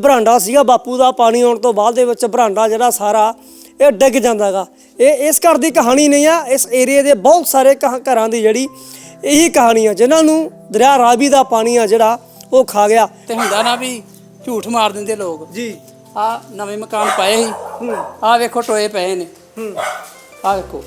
ਬਰਾਂਡਾ ਸੀਗਾ ਬਾਪੂ ਦਾ ਪਾਣੀ ਆਉਣ ਤੋਂ ਬਾਅਦ ਦੇ ਵਿੱਚ ਬਰਾਂਡਾ ਜਿਹੜਾ ਸਾਰਾ ਇਹ ਡਿੱਗ ਜਾਂਦਾਗਾ। ਇਹ ਇਸ ਘਰ ਦੀ ਕਹਾਣੀ ਨਹੀਂ ਆ ਇਸ ਏਰੀਏ ਦੇ ਬਹੁਤ ਸਾਰੇ ਘਰਾਂ ਦੀ ਜਿਹੜੀ ਇਹੀ ਕਹਾਣੀ ਆ ਜਿਨ੍ਹਾਂ ਨੂੰ ਦਰਿਆ ਰਾਵੀ ਦਾ ਪਾਣੀ ਆ ਜਿਹੜਾ ਉਹ ਖਾ ਗਿਆ। ਤੇ ਹੁੰਦਾ ਨਾ ਵੀ ਝੂਠ ਮਾਰ ਦਿੰਦੇ ਲੋਕ। ਜੀ। ਆ ਨਵੇਂ ਮਕਾਨ ਪਾਏ ਸੀ। ਆ ਵੇਖੋ ਟੋਏ ਪਏ ਨੇ। ਹੂੰ। ਆ ਵੇਖੋ।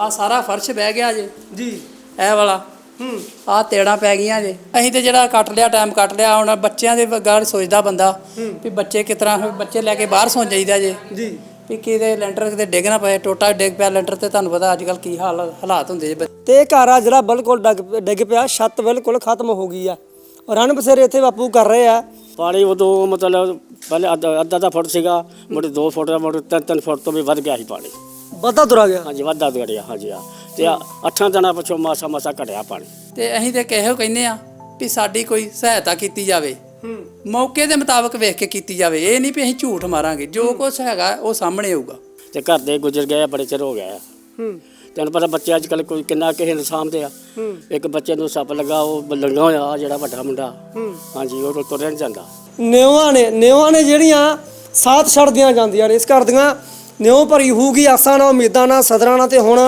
ਆ ਸਾਰਾ ਫਰਸ਼ ਬਹਿ ਗਿਆ ਜੇ। ਜੀ। ਇਹ ਵਾਲਾ। ਹੂੰ ਆ ਤੇੜਾਂ ਪੈ ਗਈਆਂ ਜੇ। ਅਸੀਂ ਤੇ ਜਿਹੜਾ ਕੱਟ ਲਿਆ ਟਾਈਮ ਕੱਟ ਲਿਆ ਹੁਣ ਬੱਚਿਆਂ ਦੇ ਗੱਲ ਸੋਚਦਾ ਬੰਦਾ ਵੀ ਬੱਚੇ ਕਿਸ ਤਰ੍ਹਾਂ ਬੱਚੇ ਲੈ ਕੇ ਬਾਹਰ ਸੌਂ ਜਾਈਦਾ ਜੇ। ਜੀ। ਵੀ ਕਿਤੇ ਲੈਂਟਰ ਕਿਤੇ ਡਿੱਗ ਨਾ ਪਏ ਟੋਟਾ ਡਿੱਗ ਪਿਆ ਲੈਂਟਰ ਤੇ ਤੁਹਾਨੂੰ ਪਤਾ ਅੱਜ ਕੱਲ ਕੀ ਹਾਲ ਹਾਲਾਤ ਹੁੰਦੇ ਜੇ। ਤੇ ਇਹ ਘਰ ਆ ਜਿਹੜਾ ਬਿਲਕੁਲ ਡਿੱਗ ਡਿੱਗ ਪਿਆ ਛੱਤ ਬਿਲਕੁਲ ਖਤਮ ਹੋ ਗਈ ਆ। ਰਣ ਬਸੇਰੇ ਇੱਥੇ ਬਾਪੂ ਕਰ ਰਹੇ ਆ। ਪਾਣੀ ਉਦੋਂ ਮਤਲਬ ਪਹਿਲੇ ਅੱਧਾ ਅੱਧਾ ਫੁੱਟ ਸੀਗਾ ਮੁੜ 2 ਫੁੱਟ ਦਾ ਮੁੜ 3-3 ਫੁੱਟ ਤੋਂ ਵੀ ਵੱਧ ਗਿਆ ਸੀ ਪਾਣੀ। ਵੱਧਾ ਤੁਰਾ ਗਿਆ। ਹਾਂਜੀ ਵੱਧਾ ਗਿਆ ਹਾਂਜੀ ਆ ਤੇ ਆ ਅੱਠਾਂ ਦਿਨਾਂ ਪਿਛੋਂ ਮਾਸਾ ਮਾਸਾ ਘਟਿਆ ਪਾਣੀ। ਤੇ ਅਸੀਂ ਤੇ ਕਿਹੋ ਕਹਿੰਦੇ ਆ ਵੀ ਸਾਡੀ ਕੋਈ ਸਹਾਇਤਾ ਕੀਤੀ ਜਾਵੇ। ਹੂੰ ਮੌਕੇ ਦੇ ਮੁਤਾਬਕ ਵੇਖ ਕੇ ਕੀਤੀ ਜਾਵੇ। ਇਹ ਨਹੀਂ ਵੀ ਅਸੀਂ ਝੂਠ ਮਾਰਾਂਗੇ। ਜੋ ਕੁਝ ਹੈਗਾ ਉਹ ਸਾਹਮਣੇ ਆਊਗਾ। ਤੇ ਘਰ ਦੇ ਗੁਜ਼ਰ ਗਏ ਆ, ਬੜੇ ਚਿਰ ਹੋ ਗਿਆ ਆ। ਹੂੰ। ਤੈਨੂੰ ਪਤਾ ਬੱਚੇ ਅੱਜ ਕੱਲ ਕੋਈ ਕਿੰਨਾ ਕਿਸੇ ਨੂੰ ਸਾਂਭਦੇ ਆ। ਹੂੰ। ਇੱਕ ਬੱਚੇ ਨੂੰ ਸੱਪ ਲੱਗਾ ਉਹ ਲੰਗਾ ਹੋਇਆ ਆਹ ਜਿਹੜਾ ਵੱਡਾ ਮੁੰਡਾ। ਹੂੰ। ਹਾਂਜੀ ਉਹ ਤੁਰਿਆ ਨਹੀਂ ਜਾਂਦਾ। ਨਿਉਆਂ ਨੇ ਨਿਉਆਂ ਨੇ ਜਿਹੜੀਆਂ ਸਾਥ ਛੱਡਦੀਆਂ ਜਾਂਦੀਆਂ ਨੇ ਇਸ ਘਰ ਦੀਆਂ ਨਿਉ ਭਰੀ ਹੋਊਗੀ ਆਸਾਂ ਨਾਲ ਉਮੀਦਾਂ ਨਾਲ ਸਦਰਾਂ ਨਾਲ ਤੇ ਹੁਣ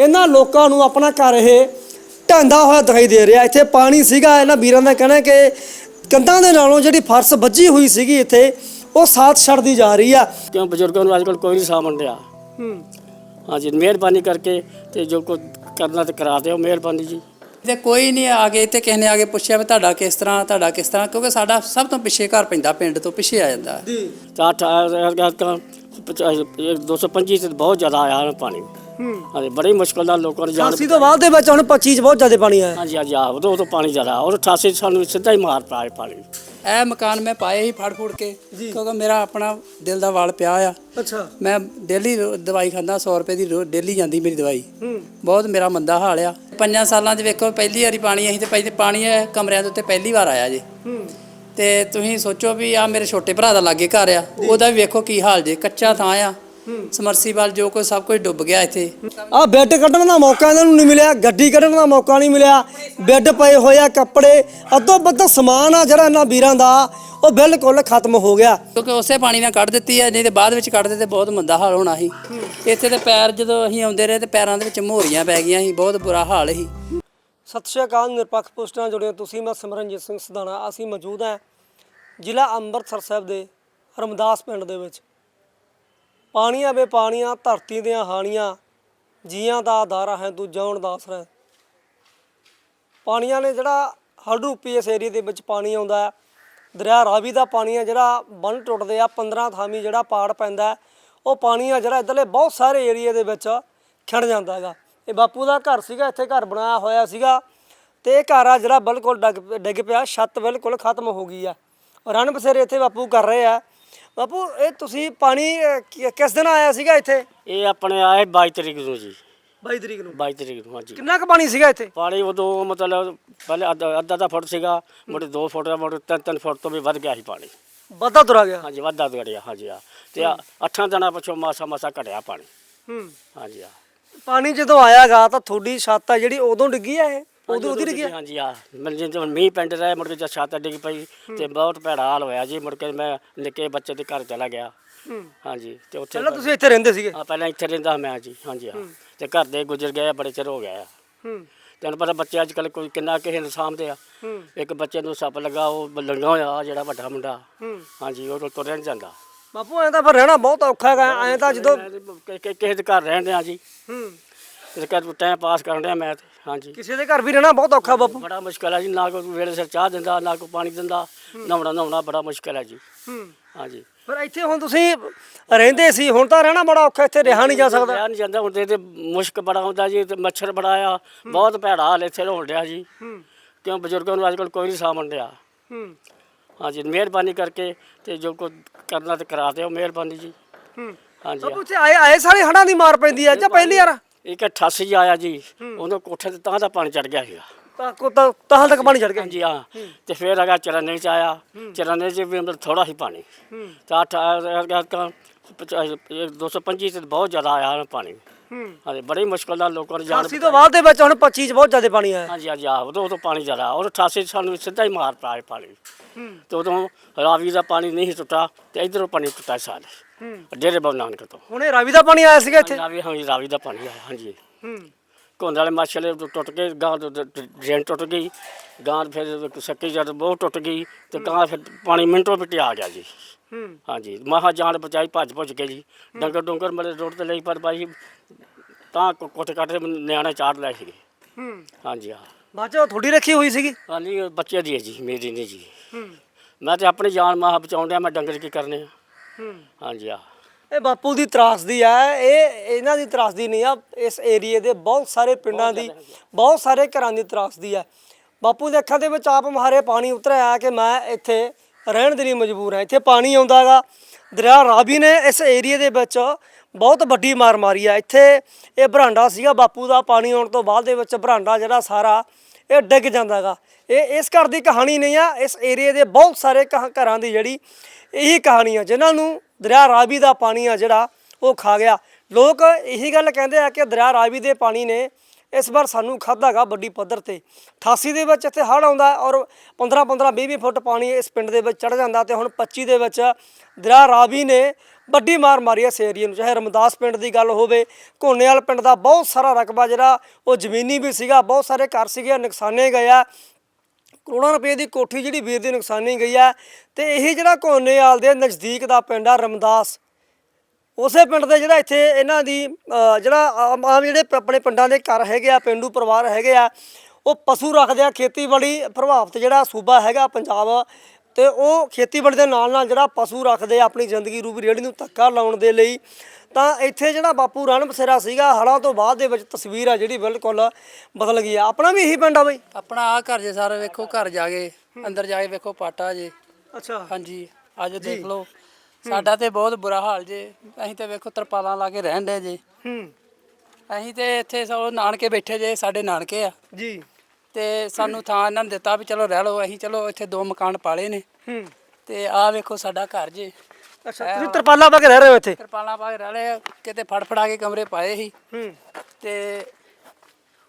ਇਹਨਾਂ ਲੋਕਾਂ ਨੂੰ ਆਪਣਾ ਘਰ ਇਹ ਢਾਂਦਾ ਹੋਇਆ ਦਿਖਾਈ ਦੇ ਰਿਹਾ। ਇੱਥੇ ਪਾਣੀ ਸੀਗਾ ਇਹਨਾਂ ਵੀਰਾਂ ਦਾ ਕਹਿਣਾ ਕਿ ਕੰਧਾਂ ਦੇ ਨਾਲੋਂ ਜਿਹੜੀ ਫਰਸ਼ ਵੱਜੀ ਹੋਈ ਸੀਗੀ ਇੱਥੇ ਉਹ ਸਾਥ ਛੱਡਦੀ ਜਾ ਰਹੀ ਆ। ਕਿਉਂ ਬਜ਼ੁਰਗਾਂ ਨੂੰ ਅੱਜ ਕੱਲ ਕੋਈ ਨਹੀਂ ਸਾਂਭਣ ਰਿਹਾ। ਹੂੰ। ਹਾਂਜੀ ਮਿਹਰਬਾਨੀ ਕਰਕੇ ਤੇ ਜੋ ਕੁਝ ਕਰਨਾ ਤੇ ਕਰਾ ਦਿਓ ਮਿਹਰਬਾਨੀ ਜੀ। ਤੇ ਕੋਈ ਨਹੀਂ ਆ ਕੇ ਤੇ ਕਿਸੇ ਨੇ ਆ ਕੇ ਪੁੱਛਿਆ ਵੀ ਤੁਹਾਡਾ ਕਿਸ ਤਰ੍ਹਾਂ ਤੁਹਾਡਾ ਕਿਸ ਤਰ੍ਹਾਂ ਕਿਉਂਕਿ ਸਾਡਾ ਸਭ ਤੋਂ ਪਿੱਛੇ ਘਰ ਪੈਂਦਾ ਪਿੰਡ ਤੋਂ ਪਿੱਛੇ ਆ ਜਾਂਦਾ। ਜੀ। ਤਾਂ 225 ਤੇ ਬਹੁਤ ਜ਼ਿਆਦਾ ਆਇਆ ਨਾ ਪਾਣੀ। ਹੂੰ। ਹਾਂਜੀ ਬੜੀ ਮੁਸ਼ਕਲ ਨਾਲ ਲੋਕਾਂ ਨੇ ਜਾਣ 88 ਤੋਂ ਬਾਅਦ ਦੇ ਵਿੱਚ ਹੁਣ 25 ਚ ਬਹੁਤ ਜ਼ਿਆਦਾ ਪਾਣੀ ਆਇਆ। ਹਾਂਜੀ ਹਾਂਜੀ ਆ ਉਦੋਂ ਉਦੋਂ ਪਾਣੀ ਜ਼ਿਆਦਾ ਔਰ 88 ਸਾਨੂੰ ਸਿੱਧਾ ਹੀ ਮਾਰ ਪਾਇਆ ਪਾਣੀ। ਇਹ ਮਕਾਨ ਮੈਂ ਪਾਏ ਹੀ ਫੜ ਫੁੜ ਕੇ ਕਿਉਂਕਿ ਮੇਰਾ ਆਪਣਾ ਦਿਲ ਦਾ ਵਾਲ ਪਿਆ ਆ। ਅੱਛਾ। ਮੈਂ ਡੇਲੀ ਦਵਾਈ ਖਾਂਦਾ 100 ਰੁਪਏ ਦੀ ਡੇਲੀ ਜਾਂਦੀ ਮੇਰੀ ਦਵਾਈ। ਹੂੰ। ਬਹੁਤ ਮੇਰਾ ਮੰਦਾ ਹਾਲ ਆ। ਪੰਜਾਂ ਸਾਲਾਂ 'ਚ ਵੇਖੋ ਪਹਿਲੀ ਵਾਰੀ ਪਾਣੀ ਅਸੀਂ ਤੇ ਪਹਿਲੇ ਪਾਣੀ ਕਮਰਿਆਂ ਦੇ ਉੱਤੇ ਪਹਿਲੀ ਵਾਰ ਆਇਆ ਜੀ। ਹੂੰ। ਤੇ ਤੁਸੀਂ ਸੋਚੋ ਵੀ ਆ ਮੇਰੇ ਛੋਟੇ ਭਰਾ ਦਾ ਲਾਗੇ ਘਰ ਆ। ਉਹਦਾ ਵੀ ਵੇਖੋ ਕੀ ਹਾਲ ਜੇ ਕੱਚਾ ਥਾਂ ਆ। ਸਮਰਸੀਬਲ ਜੋ ਕੋਈ ਸਭ ਕੁਝ ਡੁੱਬ ਗਿਆ ਇੱਥੇ। ਆ ਬੈੱਡ ਕੱਢਣ ਦਾ ਮੌਕਾ ਇਹਨਾਂ ਨੂੰ ਨਹੀਂ ਮਿਲਿਆ ਗੱਡੀ ਕੱਢਣ ਦਾ ਮੌਕਾ ਨਹੀਂ ਮਿਲਿਆ। ਬੈੱਡ ਪਏ ਹੋਏ ਆ ਕੱਪੜੇ ਅੱਧੋ ਬੱਧਾ ਸਮਾਨ ਆ ਜਿਹੜਾ ਇਹਨਾਂ ਵੀਰਾਂ ਦਾ ਉਹ ਬਿਲਕੁਲ ਖਤਮ ਹੋ ਗਿਆ। ਕਿਉਂਕਿ ਉਸੇ ਪਾਣੀ ਨਾਲ ਕੱਢ ਦਿੱਤੀ ਹੈ ਨਹੀਂ ਤੇ ਬਾਅਦ ਵਿੱਚ ਕੱਢਦੇ ਤੇ ਬਹੁਤ ਮੰਦਾ ਹਾਲ ਹੋਣਾ ਸੀ। ਇੱਥੇ ਤੇ ਪੈਰ ਜਦੋਂ ਅਸੀਂ ਆਉਂਦੇ ਰਹੇ ਤੇ ਪੈਰਾਂ ਦੇ ਵਿੱਚ ਮੋਰੀਆਂ ਪੈ ਗਈਆਂ ਸੀ ਬਹੁਤ ਬੁਰਾ ਹਾਲ ਸੀ। ਸਤਿ ਸ਼੍ਰੀ ਅਕਾਲ ਨਿਰਪੱਖ ਪੋਸਟਾਂ ਨਾਲ ਜੁੜੇ ਹੋ ਤੁਸੀਂ ਮੈਂ ਸਿਮਰਨਜੀਤ ਸਿੰਘ ਸਦਾਣਾ। ਅਸੀਂ ਮੌਜੂਦ ਹਾਂ ਜ਼ਿਲ੍ਹਾ ਅੰਮ੍ਰਿਤਸਰ ਸਾਹਿਬ ਦੇ ਰਮਦਾਸ ਪਿੰਡ ਦੇ ਵਿੱਚ। ਪਾਣੀਆਂ ਵੇ ਪਾਣੀਆਂ ਧਰਤੀ ਦੀਆਂ ਹਾਣੀਆਂ, ਜੀਆਂ ਦਾ ਆਧਾਰਾ ਹੈ ਤੂੰ ਜਾਉਣ ਦਾ ਆਸਰਾ ਹੈ ਪਾਣੀਆਂ ਨੇ ਜਿਹੜਾ ਹੜ ਰੂਪੀ ਇਸ ਏਰੀਏ ਦੇ ਵਿੱਚ ਪਾਣੀ ਆਉਂਦਾ ਦਰਿਆ ਰਾਵੀ ਦਾ ਪਾਣੀ ਆ ਜਿਹੜਾ ਬੰਨ ਟੁੱਟਦੇ ਆ 15 ਥਾਮੀ ਜਿਹੜਾ ਪਾੜ ਪੈਂਦਾ ਉਹ ਪਾਣੀ ਆ ਜਿਹੜਾ ਇਧਰਲੇ ਬਹੁਤ ਸਾਰੇ ਏਰੀਏ ਦੇ ਵਿੱਚ ਖਿੜ ਜਾਂਦਾ ਹੈਗਾ। ਇਹ ਬਾਪੂ ਦਾ ਘਰ ਸੀਗਾ, ਇੱਥੇ ਘਰ ਬਣਾਇਆ ਹੋਇਆ ਸੀਗਾ ਤੇ ਇਹ ਘਰ ਆ ਜਿਹੜਾ ਬਿਲਕੁਲ ਡਿੱਗ ਡਿੱਗ ਪਿਆ, ਛੱਤ ਬਿਲਕੁਲ ਖਤਮ ਹੋ ਗਈ ਆ। ਰਣ ਬਸੇਰੇ ਇੱਥੇ ਬਾਪੂ ਕਰ ਰਹੇ ਆ। ਬਾਪੂ ਇਹ ਤੁਸੀਂ ਪਾਣੀ ਅਹ, ਕਿ- ਕਿਸ ਦਿਨ ਆਇਆ ਸੀਗਾ ਇੱਥੇ? ਇਹ ਆਪਣੇ ਆਏ 22 ਤਰੀਕ ਨੂੰ ਜੀ। 22 ਤਰੀਕ ਨੂੰ? 22 ਤਰੀਕ ਨੂੰ ਹਾਂਜੀ। ਕਿੰਨਾ ਕੁ ਪਾਣੀ ਸੀਗਾ ਇੱਥੇ? ਪਾਣੀ ਉਦੋਂ ਮਤਲਬ ਪਹਿਲੇ ਅੱਧਾ ਅੱਧਾ ਅੱਧਾ ਫੁੱਟ ਸੀਗਾ ਮੁੜ 2 ਫੁੱਟ ਦਾ ਮੁੜ 3-3 ਫੁੱਟ ਤੋਂ ਵੀ ਵੱਧ ਗਿਆ ਸੀ ਪਾਣੀ। ਵੱਧਾ ਤੁਰਾ ਗਿਆ? ਹਾਂਜੀ ਵੱਧਾ ਗਿਆ ਹਾਂਜੀ ਆ ਤੇ ਆ ਅੱਠਾਂ ਦਿਨਾਂ ਪਿਛੋਂ ਮਾਸਾ ਮਾਸਾ ਘਟਿਆ ਪਾਣੀ। ਹੂੰ। ਹਾਂਜੀ ਆ ਪਾਣੀ ਜਦੋਂ ਆਇਆਗਾ ਤਾਂ ਤੁਹਾਡੀ ਛੱਤ ਆ ਜਿਹੜੀ ਉਦੋਂ ਡਿੱਗੀ ਆ ਇਹ? ਉਦੋਂ ਉਹਦੀ ਡਿੱਗੀ? ਹਾਂਜੀ ਆ ਮਨ ਜਿੰਦ ਮੀਂਹ ਪੈਂਦੇ ਰਹੇ ਮੁੜ ਕੇ ਜਦ ਛੱਤ ਡਿੱਗ ਪਈ ਤੇ ਬਹੁਤ ਭੈੜਾ ਹਾਲ ਹੋਇਆ ਜੀ ਮੁੜ ਕੇ ਮੈਂ ਨਿੱਕੇ ਬੱਚੇ ਦੇ ਘਰ ਚਲਾ ਗਿਆ। ਹੂੰ। ਹਾਂਜੀ ਤੇ ਉੱਥੇ ਪਹਿਲਾਂ ਤੁਸੀਂ ਇੱਥੇ ਰਹਿੰਦੇ ਸੀਗੇ? ਆ ਪਹਿਲਾਂ ਇੱਥੇ ਰਹਿੰਦਾ ਮੈਂ ਜੀ ਹਾਂਜੀ ਹਾਂ। ਤੇ ਘਰ ਦੇ ਗੁਜ਼ਰ ਗਏ ਆ, ਬੜੇ ਚਿਰ ਹੋ ਗਿਆ ਹੂੰ। ਤੈਨੂੰ ਪਤਾ ਬੱਚੇ ਅੱਜ ਕੱਲ ਕੋਈ ਕਿੰਨਾ ਕਿਸੇ ਨੂੰ ਸਾਂਭਦੇ ਆ। ਹੂੰ। ਇੱਕ ਬੱਚੇ ਨੂੰ ਸੱਪ ਲੱਗਾ ਉਹ ਲੰਗਾ ਹੋਇਆ ਆਹ ਜਿਹੜਾ ਵੱਡਾ ਮੁੰਡਾ। ਹੂੰ। ਹਾਂਜੀ ਉਹ ਤੁਰਿਆ ਨਹੀਂ ਜਾਂਦਾ। ਬਾਪੂ ਐਂ ਤਾਂ ਫਿਰ ਰਹਿਣਾ ਬਹੁਤ ਔਖਾ ਹੈਗਾ ਐਂ ਤਾਂ ਜਦੋਂ ਮੈਂ ਤੇ ਕਿ- ਕਿ- ਕਿਸੇ ਦੇ ਘਰ ਰਹਿੰਦੇ ਆ ਜੀ। ਹੂੰ। ਕਿਸੇ ਘਰ ਟਾਈਮ ਪਾਸ ਕਰਨ ਰਿਹਾ ਮੈਂ ਤੇ ਹਾਂਜੀ। ਕਿਸੇ ਦੇ ਘਰ ਵੀ ਰਹਿਣਾ ਬਹੁਤ ਔਖਾ ਬਾਪੂ। ਬੜਾ ਮੁਸ਼ਕਲ ਹੈ ਜੀ ਨਾ ਕੋਈ ਵੇਲੇ ਸਿਰ ਚਾਹ ਦਿੰਦਾ ਨਾ ਕੋਈ ਪਾਣੀ ਦਿੰਦਾ ਨਹਾਉਣਾ ਨਹਾਉਣਾ ਬੜਾ ਮੁਸ਼ਕਲ ਹੈ ਜੀ। ਹੂੰ। ਹਾਂਜੀ। ਫਿਰ ਇੱਥੇ ਹੁਣ ਤੁਸੀਂ ਰਹਿੰਦੇ ਸੀ ਹੁਣ ਤਾਂ ਰਹਿਣਾ ਬੜਾ ਔਖਾ ਇੱਥੇ ਰਿਹਾ ਨਹੀਂ ਜਾ ਸਕਦਾ। ਰਿਹਾ ਨਹੀਂ ਜਾਂਦਾ ਹੁੰਦੇ ਤੇ ਮੁਸ਼ਕ ਬੜਾ ਹੁੰਦਾ ਜੀ ਤੇ ਮੱਛਰ ਬੜਾ ਆ ਬਹੁਤ ਭੈੜਾ ਹਾਲ ਇੱਥੇ ਹੋਣ ਰਿਹਾ ਜੀ। ਹੂੰ। ਕਿਉਂ ਬਜ਼ੁਰਗਾਂ ਨੂੰ ਅੱਜ ਕੱਲ ਕੋਈ ਨਹੀਂ ਸਾਂਭਣ ਰਿਹਾ ਹੂੰ। ਹਾਂਜੀ ਮਿਹਰਬਾਨੀ ਕਰਕੇ ਤੇ ਜੋ ਕੁਝ ਕਰਨਾ ਤੇ ਕਰਾ ਦਿਓ ਮਿਹਰਬਾਨੀ ਜੀ। ਹੂੰ। ਹਾਂਜੀ। ਬਾਪੂ ਇੱਥੇ ਆਏ ਆਏ ਸਾਲੇ ਹੜਾਂ ਦੀ ਮਾਰ ਪੈਂਦੀ ਆ ਜਾਂ ਪਹਿਲੀ ਵਾਰ? ਇੱਕ 88 ਆਇਆ ਜੀ ਉਹਨੂੰ ਕੋਠੇ ਤੇ ਤਾਂ ਦਾ ਪਾਣੀ ਚੜ ਗਿਆ ਸੀਗਾ। ਤਾਂ ਕੋ ਤਾਂ ਤੱਕ ਪਾਣੀ ਚੜ ਗਿਆ ਹਾਂਜੀ ਹਾਂ। ਤੇ ਫਿਰ ਅਗਾ ਚਰਨੇ ਚ ਆਇਆ। ਚਰਨੇ ਚ ਵੀ ਅੰਦਰ ਥੋੜਾ ਹੀ ਪਾਣੀ। ਤਾਂ 8 225 ਤੇ ਬਹੁਤ ਜ਼ਿਆਦਾ ਆਇਆ ਪਾਣੀ। ਹਾਂਜੀ ਬੜੀ ਮੁਸ਼ਕਲ ਨਾਲ ਲੋਕਾਂ ਨੇ ਜਾਨ 88 ਤੋਂ ਬਾਅਦ ਦੇ ਵਿੱਚ ਹੁਣ 25 ਚ ਬਹੁਤ ਜ਼ਿਆਦਾ ਪਾਣੀ ਆਇਆ। ਹਾਂਜੀ ਹਾਂਜੀ ਆਹ ਉਦੋਂ ਉਦੋਂ ਪਾਣੀ ਜ਼ਿਆਦਾ ਔਰ 88 ਚ ਸਾਨੂੰ ਸਿੱਧਾ ਹੀ ਮਾਰ ਪਿਆ ਇਹ ਪਾਣੀ। ਤੇ ਉਦੋਂ ਰਾਵੀ ਦਾ ਪਾਣੀ ਨਹੀਂ ਟੁੱਟਾ ਤੇ ਇਧਰੋਂ ਪਾਣੀ ਟੁੱਟਾ ਸਾਰੇ ਡੇਰੇ ਬਾਬਾ ਨਾਨਕ ਤੋਂ। ਹੁਣੇ ਰਾਵੀ ਦਾ ਪਾਣੀ ਆਇਆ ਸੀਗਾ ਇੱਥੇ? ਰਾਵੀ ਹਾਂਜੀ ਰਾਵੀ ਦਾ ਪਾਣੀ ਆਇਆ ਹਾਂਜੀ। ਹੂੰ। ਕੋਂਦ ਵਾਲੇ ਮਾਛਲੇ ਟੁੱਟ ਕੇ ਗਾਂ ਡਰੇਨ ਟੁੱਟ ਗਈ। ਗਾਂ ਫਿਰ ਸੱਕੀ ਜਦ ਬਹੁਤ ਟੁੱਟ ਗਈ ਤੇ ਗਾਂ ਫਿਰ ਪਾਣੀ ਮਿੰਟੋ ਮਿੰਟੀ ਆ ਗਿਆ ਜੀ। ਹੂੰ। ਹਾਂਜੀ ਮਹਾ ਜਾਨ ਬਚਾਈ ਭੱਜ ਭੁੱਜ ਕੇ ਜੀ। ਡੰਗਰ ਡੁੰਗਰ ਮਲੇ ਰੋਡ ਤੇ ਲਈ ਪਰ ਬਾਈ ਤਾਂ ਕੁੱਟ ਕੱਟ ਕੇ ਨਿਆਣੇ ਚਾੜ ਲਏ ਸੀਗੇ। ਹੂੰ। ਹਾਂਜੀ ਹਾਂ। ਬਾਅਦ ਚ ਥੋੜੀ ਰੱਖੀ ਹੋਈ ਸੀਗੀ? ਹਾਂਜੀ ਬੱਚੇ ਦੀ ਹੈ ਜੀ ਮੇਰੀ ਨਹੀਂ ਜੀ। ਹੂੰ। ਮੈਂ ਤੇ ਆਪਣੀ ਜਾਨ ਮਾਹ ਬਚਾਉਣ ਡਿਆ ਮੈਂ ਡੰਗਰ ਕੀ ਕਰਨੇ ਆ? ਹਾਂਜੀ ਆ ਇਹ ਬਾਪੂ ਦੀ ਤਰਾਸਦੀ ਆ ਇਹ ਇਹਨਾਂ ਦੀ ਤਰਾਸਦੀ ਨਹੀਂ ਆ ਇਸ ਏਰੀਏ ਦੇ ਬਹੁਤ ਸਾਰੇ ਪਿੰਡਾਂ ਦੀ ਬਹੁਤ ਸਾਰੇ ਘਰਾਂ ਦੀ ਤਰਾਸਦੀ ਆ। ਬਾਪੂ ਦੇ ਅੱਖਾਂ ਦੇ ਵਿੱਚ ਆਪ ਮਹਾਰੇ ਪਾਣੀ ਉਤਰਿਆ ਕਿ ਮੈਂ ਇੱਥੇ ਰਹਿਣ ਦੇ ਲਈ ਮਜਬੂਰ ਹਾਂ ਇੱਥੇ ਪਾਣੀ ਆਉਂਦਾਗਾ ਦਰਿਆ ਰਾਵੀ ਨੇ ਇਸ ਏਰੀਏ ਦੇ ਵਿੱਚ ਬਹੁਤ ਵੱਡੀ ਮਾਰ ਮਾਰੀ ਆ। ਇੱਥੇ ਇਹ ਬਰਾਂਡਾ ਸੀਗਾ ਬਾਪੂ ਦਾ ਪਾਣੀ ਆਉਣ ਤੋਂ ਬਾਅਦ ਦੇ ਵਿੱਚ ਬਰਾਂਡਾ ਜਿਹੜਾ ਸਾਰਾ ਇਹ ਡਿੱਗ ਜਾਂਦਾਗਾ ਇਹ ਇਸ ਘਰ ਦੀ ਕਹਾਣੀ ਨਹੀਂ ਆ ਇਸ ਏਰੀਏ ਦੇ ਬਹੁਤ ਸਾਰੇ ਕਹਾ- ਘਰਾਂ ਦੀ ਜਿਹੜੀ ਇਹੀ ਕਹਾਣੀ ਆ ਜਿਨ੍ਹਾਂ ਨੂੰ ਦਰਿਆ ਰਾਵੀ ਦਾ ਪਾਣੀ ਆ ਜਿਹੜਾ, ਉਹ ਖਾ ਗਿਆ। ਲੋਕ ਇਹੀ ਗੱਲ ਕਹਿੰਦੇ ਆ ਕਿ ਦਰਿਆ ਰਾਵੀ ਦੇ ਪਾਣੀ ਨੇ ਇਸ ਵਾਰ ਸਾਨੂੰ ਖਾਧਾਗਾ ਵੱਡੀ ਪੱਧਰ ਤੇ। 88 ਦੇ ਵਿੱਚ ਇੱਥੇ ਹੜ੍ਹ ਆਉਂਦਾ ਔਰ 15 15 20 20 ਫੁੱਟ ਪਾਣੀ ਇਸ ਪਿੰਡ ਦੇ ਵਿੱਚ ਚੜ ਜਾਂਦਾ ਤੇ ਹੁਣ 25 ਦੇ ਵਿੱਚ ਦਰਿਆ ਰਾਵੀ ਨੇ ਵੱਡੀ ਮਾਰ ਮਾਰੀ ਇਸ ਏਰੀਏ ਨੂੰ। ਚਾਹੇ ਰਮਦਾਸ ਪਿੰਡ ਦੀ ਗੱਲ ਹੋਵੇ, ਘੋਨੇਵਾਲ ਪਿੰਡ ਦਾ ਬਹੁਤ ਸਾਰਾ ਰਕਬਾ ਜਿਹੜਾ, ਉਹ ਜ਼ਮੀਨੀ ਵੀ ਸੀਗਾ, ਬਹੁਤ ਸਾਰੇ ਘਰ ਸੀਗੇ, ਨੁਕਸਾਨੇ ਗਏ ਆ। ਕਰੋੜਾਂ ਰੁਪਏ ਦੀ ਕੋਠੀ ਜਿਹੜੀ ਵੀਰ ਦੀ ਨੁਕਸਾਨੀ ਗਈ ਹੈ ਤੇ ਇਹ ਜਿਹੜਾ ਕੋਨੇਵਾਲ ਦੇ ਨਜ਼ਦੀਕ ਦਾ ਪਿੰਡ ਆ ਰਮਦਾਸ। ਉਸੇ ਪਿੰਡ ਦੇ ਜਿਹੜਾ ਇੱਥੇ ਇਹਨਾਂ ਦੀ ਜਿਹੜਾ ਆਮ ਆਮ ਜਿਹੜੇ ਆਪਣੇ ਪਿੰਡਾਂ ਦੇ ਘਰ ਹੈਗੇ ਆ, ਪਿੰਡੂ ਪਰਿਵਾਰ ਹੈਗੇ ਆ, ਉਹ ਪਸ਼ੂ ਰੱਖਦੇ ਆ, ਖੇਤੀਬਾੜੀ ਪ੍ਰਭਾਵਿਤ ਜਿਹੜਾ ਸੂਬਾ ਹੈਗਾ ਪੰਜਾਬ ਤੇ ਉਹ ਖੇਤੀਬਾੜੀ ਦੇ ਨਾਲ ਨਾਲ ਜਿਹੜਾ ਪਸ਼ੂ ਰੱਖਦੇ ਆ, ਆਪਣੀ ਜ਼ਿੰਦਗੀ ਰੂਪੀ ਰੇੜੀ ਨੂੰ ਧੱਕਾ ਲਾਉਣ ਦੇ ਲਈ। ਤਾਂ ਇੱਥੇ ਜਿਹੜਾ ਬਾਪੂ ਰਣ ਬਸੇਰਾ ਸੀਗਾ ਹੜ੍ਹਾਂ ਤੋਂ ਬਾਅਦ ਦੇ ਵਿੱਚ ਤਸਵੀਰ ਆ ਜਿਹੜੀ ਬਿਲਕੁਲ ਬਦਲ ਗਈ ਆ। ਆਪਣਾ ਵੀ ਇਹੀ ਪਿੰਡ ਆ ਬਈ? ਆਪਣਾ ਆ ਘਰ ਜੇ ਸਾਰੇ ਵੇਖੋ ਘਰ ਜਾ ਕੇ ਅੰਦਰ ਜਾ ਕੇ ਵੇਖੋ ਪਾਟਾ ਜੇ। ਅੱਛਾ। ਹਾਂਜੀ ਅੱਜ ਦੇਖ ਲਓ। ਸਾਡਾ ਤੇ ਬਹੁਤ ਬੁਰਾ ਹਾਲ ਜੇ। ਅਸੀਂ ਤੇ ਵੇਖੋ ਤਰਪਾਲਾਂ ਲਾ ਕੇ ਰਹਿਣ ਦੇ ਜੇ। ਹੂੰ। ਅਸੀਂ ਤੇ ਇੱਥੇ ਸਭ ਨਾਨਕੇ ਬੈਠੇ ਜੇ ਸਾਡੇ ਨਾਨਕੇ ਆ। ਜੀ। ਤੇ ਸਾਨੂੰ ਥਾਂ ਇਹਨਾਂ ਨੇ ਦਿੱਤਾ ਵੀ ਚਲੋ ਰਹਿ ਲਓ ਅਸੀਂ ਚਲੋ ਇੱਥੇ ਦੋ ਮਕਾਨ ਪਾਲੇ ਨੇ। ਹੂੰ। ਤੇ ਆਹ ਵੇਖੋ ਸਾਡਾ ਘਰ ਜੇ। ਅੱਛਾ ਤੁਸੀਂ ਤਰਪਾਲਾਂ ਪਾ ਕੇ ਰਹਿ ਰਹੇ ਹੋ ਇੱਥੇ? ਤਰਪਾਲਾਂ ਪਾ ਕੇ ਰਹਿ ਲਏ ਕਿਤੇ ਫੜ ਫੜਾ ਕੇ ਕਮਰੇ ਪਾਏ ਸੀ। ਹੂੰ। ਤੇ